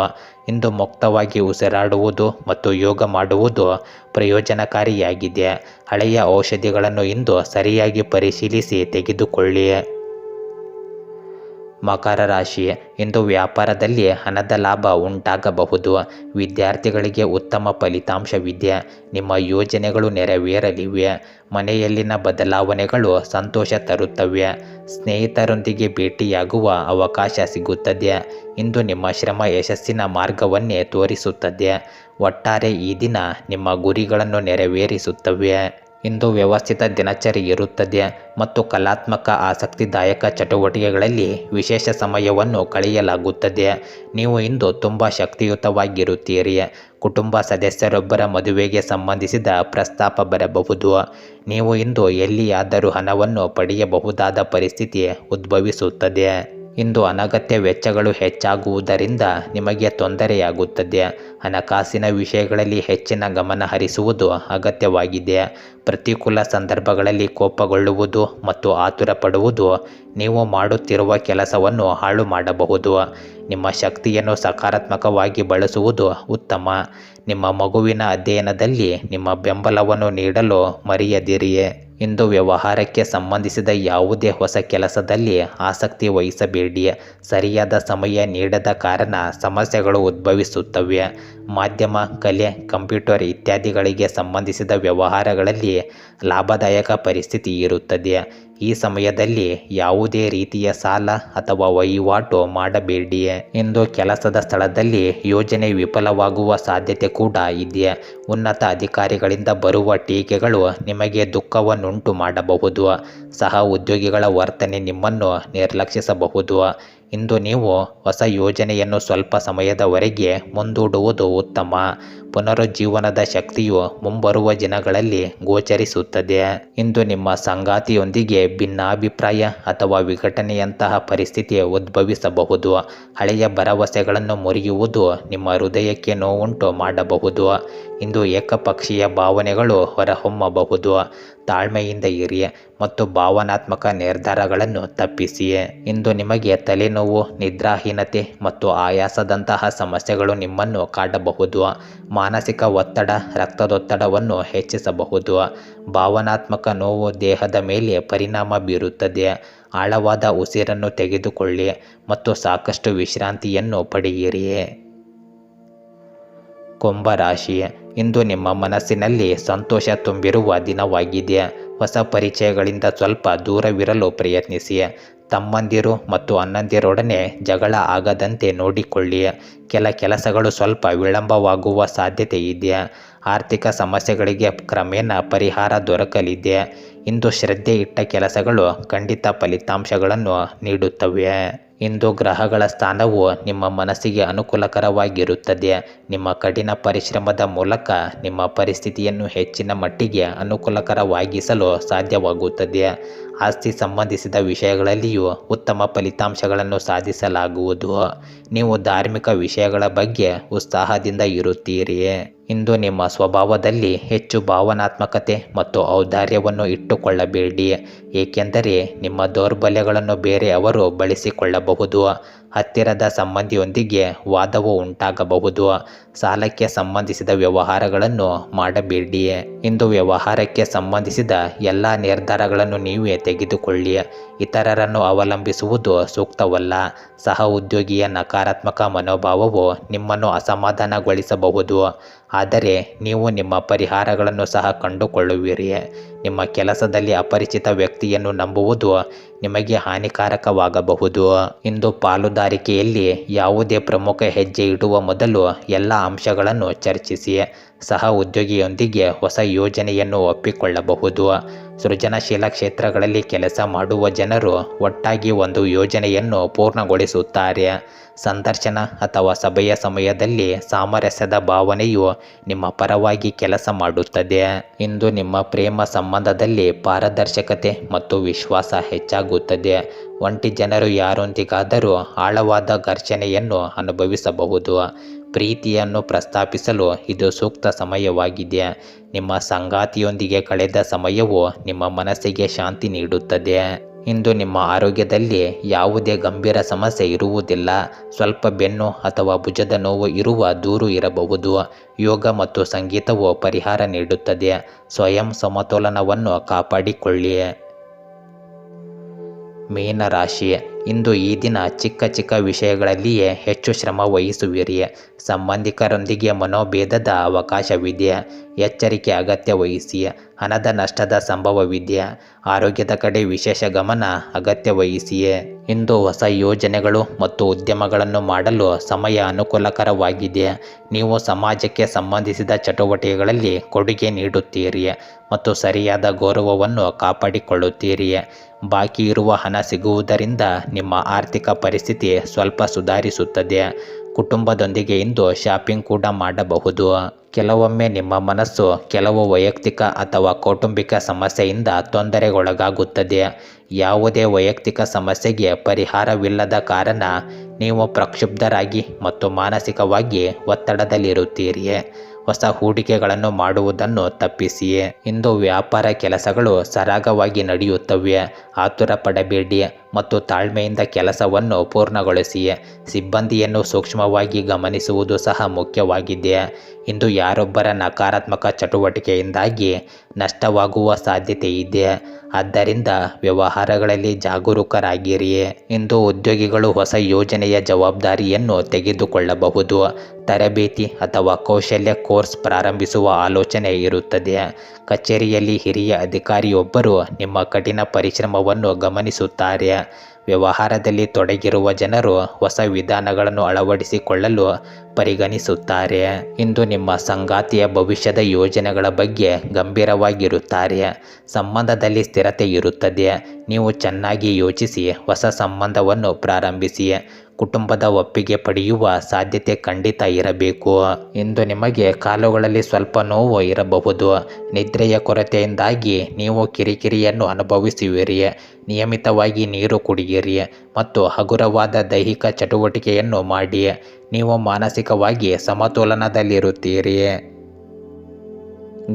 ಇಂದು ಮುಕ್ತವಾಗಿ ಉಸಿರಾಡುವುದು ಮತ್ತು ಯೋಗ ಮಾಡುವುದು ಪ್ರಯೋಜನಕಾರಿಯಾಗಿದೆ. ಹಳೆಯ ಔಷಧಿಗಳನ್ನು ಇಂದು ಸರಿಯಾಗಿ ಪರಿಶೀಲಿಸಿ ತೆಗೆದುಕೊಳ್ಳಿ. ಮಕರ ರಾಶಿ ಇಂದು ವ್ಯಾಪಾರದಲ್ಲಿ ಹಣದ ಲಾಭ ಉಂಟಾಗಬಹುದು. ವಿದ್ಯಾರ್ಥಿಗಳಿಗೆ ಉತ್ತಮ ಫಲಿತಾಂಶವಿದೆ. ನಿಮ್ಮ ಯೋಜನೆಗಳು ನೆರವೇರಲಿವೆ. ಮನೆಯಲ್ಲಿನ ಬದಲಾವಣೆಗಳು ಸಂತೋಷ ತರುತ್ತವೆ. ಸ್ನೇಹಿತರೊಂದಿಗೆ ಭೇಟಿಯಾಗುವ ಅವಕಾಶ ಸಿಗುತ್ತದೆ. ಇಂದು ನಿಮ್ಮ ಶ್ರಮ ಯಶಸ್ಸಿನ ಮಾರ್ಗವನ್ನೇ ತೋರಿಸುತ್ತದೆ. ಒಟ್ಟಾರೆ ಈ ದಿನ ನಿಮ್ಮ ಗುರಿಗಳನ್ನು ನೆರವೇರಿಸುತ್ತವೆ. ಇಂದು ವ್ಯವಸ್ಥಿತ ದಿನಚರಿ ಇರುತ್ತದೆ ಮತ್ತು ಕಲಾತ್ಮಕ ಆಸಕ್ತಿದಾಯಕ ಚಟುವಟಿಕೆಗಳಲ್ಲಿ ವಿಶೇಷ ಸಮಯವನ್ನು ಕಳೆಯಲಾಗುತ್ತದೆ. ನೀವು ಇಂದು ತುಂಬ ಶಕ್ತಿಯುತವಾಗಿರುತ್ತೀರಿ. ಕುಟುಂಬ ಸದಸ್ಯರೊಬ್ಬರ ಮದುವೆಗೆ ಸಂಬಂಧಿಸಿದ ಪ್ರಸ್ತಾಪ ಬರಬಹುದು. ನೀವು ಇಂದು ಎಲ್ಲಿಯಾದರೂ ಹಣವನ್ನು ಪಡೆಯಬಹುದಾದ ಪರಿಸ್ಥಿತಿ ಉದ್ಭವಿಸುತ್ತದೆ. ಇಂದು ಅನಗತ್ಯ ವೆಚ್ಚಗಳು ಹೆಚ್ಚಾಗುವುದರಿಂದ ನಿಮಗೆ ತೊಂದರೆಯಾಗುತ್ತದೆ. ಹಣಕಾಸಿನ ವಿಷಯಗಳಲ್ಲಿ ಹೆಚ್ಚಿನ ಗಮನ ಹರಿಸುವುದು ಅಗತ್ಯವಾಗಿದೆ. ಪ್ರತಿಕೂಲ ಸಂದರ್ಭಗಳಲ್ಲಿ ಕೋಪಗೊಳ್ಳುವುದು ಮತ್ತು ಆತುರ ಪಡುವುದು ನೀವು ಮಾಡುತ್ತಿರುವ ಕೆಲಸವನ್ನು ಹಾಳು ಮಾಡಬಹುದು. ನಿಮ್ಮ ಶಕ್ತಿಯನ್ನು ಸಕಾರಾತ್ಮಕವಾಗಿ ಬಳಸುವುದು ಉತ್ತಮ. ನಿಮ್ಮ ಮಗುವಿನ ಅಧ್ಯಯನದಲ್ಲಿ ನಿಮ್ಮ ಬೆಂಬಲವನ್ನು ನೀಡಲು ಮರೆಯದಿರಿ. ಇಂದು ವ್ಯವಹಾರಕ್ಕೆ ಸಂಬಂಧಿಸಿದ ಯಾವುದೇ ಹೊಸ ಕೆಲಸದಲ್ಲಿ ಆಸಕ್ತಿ ವಹಿಸಬೇಡಿ. ಸರಿಯಾದ ಸಮಯ ನೀಡದ ಕಾರಣ ಸಮಸ್ಯೆಗಳು ಉದ್ಭವಿಸುತ್ತವೆ. ಮಾಧ್ಯಮ, ಕಲೆ, ಕಂಪ್ಯೂಟರ್ ಇತ್ಯಾದಿಗಳಿಗೆ ಸಂಬಂಧಿಸಿದ ವ್ಯವಹಾರಗಳಲ್ಲಿ ಲಾಭದಾಯಕ ಪರಿಸ್ಥಿತಿ ಇರುತ್ತದೆ. ಈ ಸಮಯದಲ್ಲಿ ಯಾವುದೇ ರೀತಿಯ ಸಾಲ ಅಥವಾ ವಹಿವಾಟು ಮಾಡಬೇಡಿ ಎಂದು ಕೆಲಸದ ಸ್ಥಳದಲ್ಲಿ ಯೋಜನೆ ವಿಫಲವಾಗುವ ಸಾಧ್ಯತೆ ಕೂಡ ಇದೆ ಉನ್ನತ ಅಧಿಕಾರಿಗಳಿಂದ ಬರುವ ಟೀಕೆಗಳು ನಿಮಗೆ ದುಃಖವನ್ನುಂಟು ಮಾಡಬಹುದು. ಸಹ ಉದ್ಯೋಗಿಗಳ ವರ್ತನೆ ನಿಮ್ಮನ್ನು ನಿರ್ಲಕ್ಷಿಸಬಹುದು. ಇಂದು ನೀವು ಹೊಸ ಯೋಜನೆಯನ್ನು ಸ್ವಲ್ಪ ಸಮಯದವರೆಗೆ ಮುಂದೂಡುವುದು ಉತ್ತಮ. ಪುನರುಜ್ಜೀವನದ ಶಕ್ತಿಯು ಮುಂಬರುವ ದಿನಗಳಲ್ಲಿ ಗೋಚರಿಸುತ್ತದೆ. ಇಂದು ನಿಮ್ಮ ಸಂಗಾತಿಯೊಂದಿಗೆ ಭಿನ್ನಾಭಿಪ್ರಾಯ ಅಥವಾ ವಿಘಟನೆಯಂತಹ ಪರಿಸ್ಥಿತಿ ಉದ್ಭವಿಸಬಹುದು. ಹಳೆಯ ಭರವಸೆಗಳನ್ನು ಮುರಿಯುವುದು ನಿಮ್ಮ ಹೃದಯಕ್ಕೆ ನೋವುಂಟು ಮಾಡಬಹುದು. ಇಂದು ಏಕಪಕ್ಷೀಯ ಭಾವನೆಗಳು ಹೊರಹೊಮ್ಮಬಹುದು. ತಾಳ್ಮೆಯಿಂದ ಇರಿ ಮತ್ತು ಭಾವನಾತ್ಮಕ ನಿರ್ಧಾರಗಳನ್ನು ತಪ್ಪಿಸಿ ಇಂದು ನಿಮಗೆ ತಲೆನೋವು, ನಿದ್ರಾಹೀನತೆ ಮತ್ತು ಆಯಾಸದಂತಹ ಸಮಸ್ಯೆಗಳು ನಿಮ್ಮನ್ನು ಕಾಡಬಹುದು. ಮಾನಸಿಕ ಒತ್ತಡ, ರಕ್ತದೊತ್ತಡವನ್ನು ಹೆಚ್ಚಿಸಬಹುದು. ಭಾವನಾತ್ಮಕ ನೋವು ದೇಹದ ಮೇಲೆ ಪರಿಣಾಮ ಬೀರುತ್ತದೆ. ಆಳವಾದ ಉಸಿರನ್ನು ತೆಗೆದುಕೊಳ್ಳಿ ಮತ್ತು ಸಾಕಷ್ಟು ವಿಶ್ರಾಂತಿಯನ್ನು ಪಡೆಯಿರಿ. ಕುಂಭರಾಶಿ ಇಂದು ನಿಮ್ಮ ಮನಸ್ಸಿನಲ್ಲಿ ಸಂತೋಷ ತುಂಬಿರುವ ದಿನವಾಗಿದೆ. ಹೊಸ ಪರಿಚಯಗಳಿಂದ ಸ್ವಲ್ಪ ದೂರವಿರಲು ಪ್ರಯತ್ನಿಸಿ. ತಮ್ಮಂದಿರು ಮತ್ತು ಅನ್ನಂದಿರೊಡನೆ ಜಗಳ ಆಗದಂತೆ ನೋಡಿಕೊಳ್ಳಿ. ಕೆಲ ಕೆಲಸಗಳು ಸ್ವಲ್ಪ ವಿಳಂಬವಾಗುವ ಸಾಧ್ಯತೆ ಇದೆ. ಆರ್ಥಿಕ ಸಮಸ್ಯೆಗಳಿಗೆ ಕ್ರಮೇಣ ಪರಿಹಾರ ದೊರಕಲಿದೆ. ಇಂದು ಶ್ರದ್ಧೆ ಇಟ್ಟ ಕೆಲಸಗಳು ಖಂಡಿತ ಫಲಿತಾಂಶಗಳನ್ನು ನೀಡುತ್ತವೆ. ಇಂದು ಗ್ರಹಗಳ ಸ್ಥಾನವು ನಿಮ್ಮ ಮನಸ್ಸಿಗೆ ಅನುಕೂಲಕರವಾಗಿರುತ್ತದೆ. ನಿಮ್ಮ ಕಠಿಣ ಪರಿಶ್ರಮದ ಮೂಲಕ ನಿಮ್ಮ ಪರಿಸ್ಥಿತಿಯನ್ನು ಹೆಚ್ಚಿನ ಮಟ್ಟಿಗೆ ಅನುಕೂಲಕರವಾಗಿಸಲು ಸಾಧ್ಯವಾಗುತ್ತದೆ. ಆಸ್ತಿ ಸಂಬಂಧಿಸಿದ ವಿಷಯಗಳಲ್ಲಿಯೂ ಉತ್ತಮ ಫಲಿತಾಂಶಗಳನ್ನು ಸಾಧಿಸಲಾಗುವುದು. ನೀವು ಧಾರ್ಮಿಕ ವಿಷಯಗಳ ಬಗ್ಗೆ ಉತ್ಸಾಹದಿಂದ ಇರುತ್ತೀರಿ. ಇಂದು ನಿಮ್ಮ ಸ್ವಭಾವದಲ್ಲಿ ಹೆಚ್ಚು ಭಾವನಾತ್ಮಕತೆ ಮತ್ತು ಔದಾರ್ಯವನ್ನು ಇಟ್ಟುಕೊಳ್ಳಬೇಡಿ. ಏಕೆಂದರೆ ನಿಮ್ಮ ದೌರ್ಬಲ್ಯಗಳನ್ನು ಬೇರೆಯವರು ಬಳಸಿಕೊಳ್ಳಬಹುದು. ಹತ್ತಿರದ ಸಂಬಂಧಿಯೊಂದಿಗೆ ವಾದವು ಉಂಟಾಗಬಹುದು. ಸಾಲಕ್ಕೆ ಸಂಬಂಧಿಸಿದ ವ್ಯವಹಾರಗಳನ್ನು ಮಾಡಬೇಡಿ. ಇಂದು ವ್ಯವಹಾರಕ್ಕೆ ಸಂಬಂಧಿಸಿದ ಎಲ್ಲ ನಿರ್ಧಾರಗಳನ್ನು ನೀವೇ ತೆಗೆದುಕೊಳ್ಳಿ. ಇತರರನ್ನು ಅವಲಂಬಿಸುವುದು ಸೂಕ್ತವಲ್ಲ. ಸಹ ಉದ್ಯೋಗಿಯ ನಕಾರಾತ್ಮಕ ಮನೋಭಾವವು ನಿಮ್ಮನ್ನು ಅಸಮಾಧಾನಗೊಳಿಸಬಹುದು. ಆದರೆ ನೀವು ನಿಮ್ಮ ಪರಿಹಾರಗಳನ್ನು ಸಹ ಕಂಡುಕೊಳ್ಳುವಿರಿ. ನಿಮ್ಮ ಕೆಲಸದಲ್ಲಿ ಅಪರಿಚಿತ ವ್ಯಕ್ತಿಯನ್ನು ನಂಬುವುದು ನಿಮಗೆ ಹಾನಿಕಾರಕವಾಗಬಹುದು. ಇಂದು ಪಾಲುದಾರಿಕೆಯಲ್ಲಿ ಯಾವುದೇ ಪ್ರಮುಖ ಹೆಜ್ಜೆ ಇಡುವ ಮೊದಲು ಎಲ್ಲ ಅಂಶಗಳನ್ನು ಚರ್ಚಿಸಿ, ಸಹ ಉದ್ಯೋಗಿಯೊಂದಿಗೆ ಹೊಸ ಯೋಜನೆಯನ್ನು ಒಪ್ಪಿಕೊಳ್ಳಬಹುದು. ಸೃಜನಶೀಲ ಕ್ಷೇತ್ರಗಳಲ್ಲಿ ಕೆಲಸ ಮಾಡುವ ಜನರು ಒಟ್ಟಾಗಿ ಒಂದು ಯೋಜನೆಯನ್ನು ಪೂರ್ಣಗೊಳಿಸುತ್ತಾರೆ. ಸಂದರ್ಶನ ಅಥವಾ ಸಭೆಯ ಸಮಯದಲ್ಲಿ ಸಾಮರಸ್ಯದ ಭಾವನೆಯು ನಿಮ್ಮ ಪರವಾಗಿ ಕೆಲಸ ಮಾಡುತ್ತದೆ. ಇಂದು ನಿಮ್ಮ ಪ್ರೇಮ ಸಂಬಂಧದಲ್ಲಿ ಪಾರದರ್ಶಕತೆ ಮತ್ತು ವಿಶ್ವಾಸ ಹೆಚ್ಚಾಗುತ್ತದೆ. ಒಂಟಿ ಜನರು ಯಾರೊಂದಿಗಾದರೂ ಆಳವಾದ ಘರ್ಷಣೆಯನ್ನು ಅನುಭವಿಸಬಹುದು. ಪ್ರೀತಿಯನ್ನು ಪ್ರಸ್ತಾಪಿಸಲು ಇದು ಸೂಕ್ತ ಸಮಯವಾಗಿದೆ. ನಿಮ್ಮ ಸಂಗಾತಿಯೊಂದಿಗೆ ಕಳೆದ ಸಮಯವು ನಿಮ್ಮ ಮನಸ್ಸಿಗೆ ಶಾಂತಿ ನೀಡುತ್ತದೆ. ಇಂದು ನಿಮ್ಮ ಆರೋಗ್ಯದಲ್ಲಿ ಯಾವುದೇ ಗಂಭೀರ ಸಮಸ್ಯೆ ಇರುವುದಿಲ್ಲ. ಸ್ವಲ್ಪ ಬೆನ್ನು ಅಥವಾ ಭುಜದ ನೋವು ಇರುವ ದೂರು ಇರಬಹುದು. ಯೋಗ ಮತ್ತು ಸಂಗೀತವು ಪರಿಹಾರ ನೀಡುತ್ತದೆ. ಸ್ವಯಂ ಸಮತೋಲನವನ್ನು ಕಾಪಾಡಿಕೊಳ್ಳಿ. ಮೀನರಾಶಿ ಇಂದು ಈ ದಿನ ಚಿಕ್ಕ ಚಿಕ್ಕ ವಿಷಯಗಳಲ್ಲಿಯೇ ಹೆಚ್ಚು ಶ್ರಮ ವಹಿಸುವಿರಿ. ಸಂಬಂಧಿಕರೊಂದಿಗೆ ಮನೋಭೇದದ ಅವಕಾಶವಿದೆ. ಎಚ್ಚರಿಕೆ ಅಗತ್ಯ ವಹಿಸಿ. ಹಣದ ನಷ್ಟದ ಸಂಭವವಿದೆ. ಆರೋಗ್ಯದ ಕಡೆ ವಿಶೇಷ ಗಮನ ಅಗತ್ಯ ವಹಿಸಿಯೇ ಇಂದು ಹೊಸ ಯೋಜನೆಗಳು ಮತ್ತು ಉದ್ಯಮಗಳನ್ನು ಮಾಡಲು ಸಮಯ ಅನುಕೂಲಕರವಾಗಿದೆ. ನೀವು ಸಮಾಜಕ್ಕೆ ಸಂಬಂಧಿಸಿದ ಚಟುವಟಿಕೆಗಳಲ್ಲಿ ಕೊಡುಗೆ ನೀಡುತ್ತೀರಿ ಮತ್ತು ಸರಿಯಾದ ಗೌರವವನ್ನು ಕಾಪಾಡಿಕೊಳ್ಳುತ್ತೀರಿ. ಬಾಕಿ ಇರುವ ಹಣ ಸಿಗುವುದರಿಂದ ನಿಮ್ಮ ಆರ್ಥಿಕ ಪರಿಸ್ಥಿತಿ ಸ್ವಲ್ಪ ಸುಧಾರಿಸುತ್ತದೆ. ಕುಟುಂಬದೊಂದಿಗೆ ಇಂದು ಶಾಪಿಂಗ್ ಕೂಡ ಮಾಡಬಹುದು. ಕೆಲವೊಮ್ಮೆ ನಿಮ್ಮ ಮನಸ್ಸು ಕೆಲವು ವೈಯಕ್ತಿಕ ಅಥವಾ ಕೌಟುಂಬಿಕ ಸಮಸ್ಯೆಯಿಂದ ತೊಂದರೆಗೊಳಗಾಗುತ್ತದೆ. ಯಾವುದೇ ವೈಯಕ್ತಿಕ ಸಮಸ್ಯೆಗೆ ಪರಿಹಾರವಿಲ್ಲದ ಕಾರಣ ನೀವು ಪ್ರಕ್ಷುಬ್ಧರಾಗಿ ಮತ್ತು ಮಾನಸಿಕವಾಗಿ ಒತ್ತಡದಲ್ಲಿರುತ್ತೀರಿ. ಹೊಸ ಹೂಡಿಕೆಗಳನ್ನು ಮಾಡುವುದನ್ನು ತಪ್ಪಿಸಿಯೇ. ಇಂದು ವ್ಯಾಪಾರ ಕೆಲಸಗಳು ಸರಾಗವಾಗಿ ನಡೆಯುತ್ತವೆ. ಆತುರ ಪಡಬೇಡಿ. ಮತ್ತು ತಾಳ್ಮೆಯಿಂದ ಕೆಲಸವನ್ನು ಪೂರ್ಣಗೊಳಿಸಿ ಸಿಬ್ಬಂದಿಯನ್ನು ಸೂಕ್ಷ್ಮವಾಗಿ ಗಮನಿಸುವುದು ಸಹ ಮುಖ್ಯವಾಗಿದೆ ಇಂದು ಯಾರೊಬ್ಬರ ನಕಾರಾತ್ಮಕ ಚಟುವಟಿಕೆಯಿಂದಾಗಿ ನಷ್ಟವಾಗುವ ಸಾಧ್ಯತೆ ಇದೆ ಆದ್ದರಿಂದ ವ್ಯವಹಾರಗಳಲ್ಲಿ ಜಾಗರೂಕರಾಗಿರಿ ಇಂದು ಉದ್ಯೋಗಿಗಳು ಹೊಸ ಯೋಜನೆಯ ಜವಾಬ್ದಾರಿಯನ್ನು ತೆಗೆದುಕೊಳ್ಳಬಹುದು. ತರಬೇತಿ ಅಥವಾ ಕೌಶಲ್ಯ ಕೋರ್ಸ್ ಪ್ರಾರಂಭಿಸುವ ಆಲೋಚನೆ ಇರುತ್ತದೆ. ಕಚೇರಿಯಲ್ಲಿ ಹಿರಿಯ ಅಧಿಕಾರಿಯೊಬ್ಬರು ನಿಮ್ಮ ಕಠಿಣ ಪರಿಶ್ರಮವನ್ನು ಗಮನಿಸುತ್ತಾರೆ. ವ್ಯವಹಾರದಲ್ಲಿ ತೊಡಗಿರುವ ಜನರು ಹೊಸ ವಿಧಾನಗಳನ್ನು ಅಳವಡಿಸಿಕೊಳ್ಳಲು ಪರಿಗಣಿಸುತ್ತಾರೆ. ಇಂದು ನಿಮ್ಮ ಸಂಗಾತಿಯ ಭವಿಷ್ಯದ ಯೋಜನೆಗಳ ಬಗ್ಗೆ ಗಂಭೀರವಾಗಿರುತ್ತಾರೆ. ಸಂಬಂಧದಲ್ಲಿ ಸ್ಥಿರತೆ ಇರುತ್ತದೆ. ನೀವು ಚೆನ್ನಾಗಿ ಯೋಚಿಸಿ, ಹೊಸ ಸಂಬಂಧವನ್ನು ಪ್ರಾರಂಭಿಸಿ. ಕುಟುಂಬದ ಒಪ್ಪಿಗೆ ಪಡೆಯುವ ಸಾಧ್ಯತೆ ಖಂಡಿತ ಇರಬೇಕು ಇಂದು ನಿಮಗೆ ಕಾಲುಗಳಲ್ಲಿ ಸ್ವಲ್ಪ ನೋವು ಇರಬಹುದು. ನಿದ್ರೆಯ ಕೊರತೆಯಿಂದಾಗಿ ನೀವು ಕಿರಿಕಿರಿಯನ್ನು ಅನುಭವಿಸುವಿರಿ. ನಿಯಮಿತವಾಗಿ ನೀರು ಕುಡಿಯಿರಿ ಮತ್ತು ಹಗುರವಾದ ದೈಹಿಕ ಚಟುವಟಿಕೆಯನ್ನು ಮಾಡಿ. ನೀವು ಮಾನಸಿಕವಾಗಿ ಸಮತೋಲನದಲ್ಲಿರುತ್ತೀರಿ.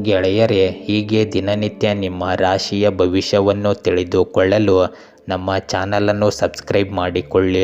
ಗೆಳೆಯರೇ, ಹೀಗೆ ದಿನನಿತ್ಯ ನಿಮ್ಮ ರಾಶಿಯ ಭವಿಷ್ಯವನ್ನು ತಿಳಿದುಕೊಳ್ಳಲು ನಮ್ಮ ಚಾನಲನ್ನು ಸಬ್ಸ್ಕ್ರೈಬ್ ಮಾಡಿಕೊಳ್ಳಿ.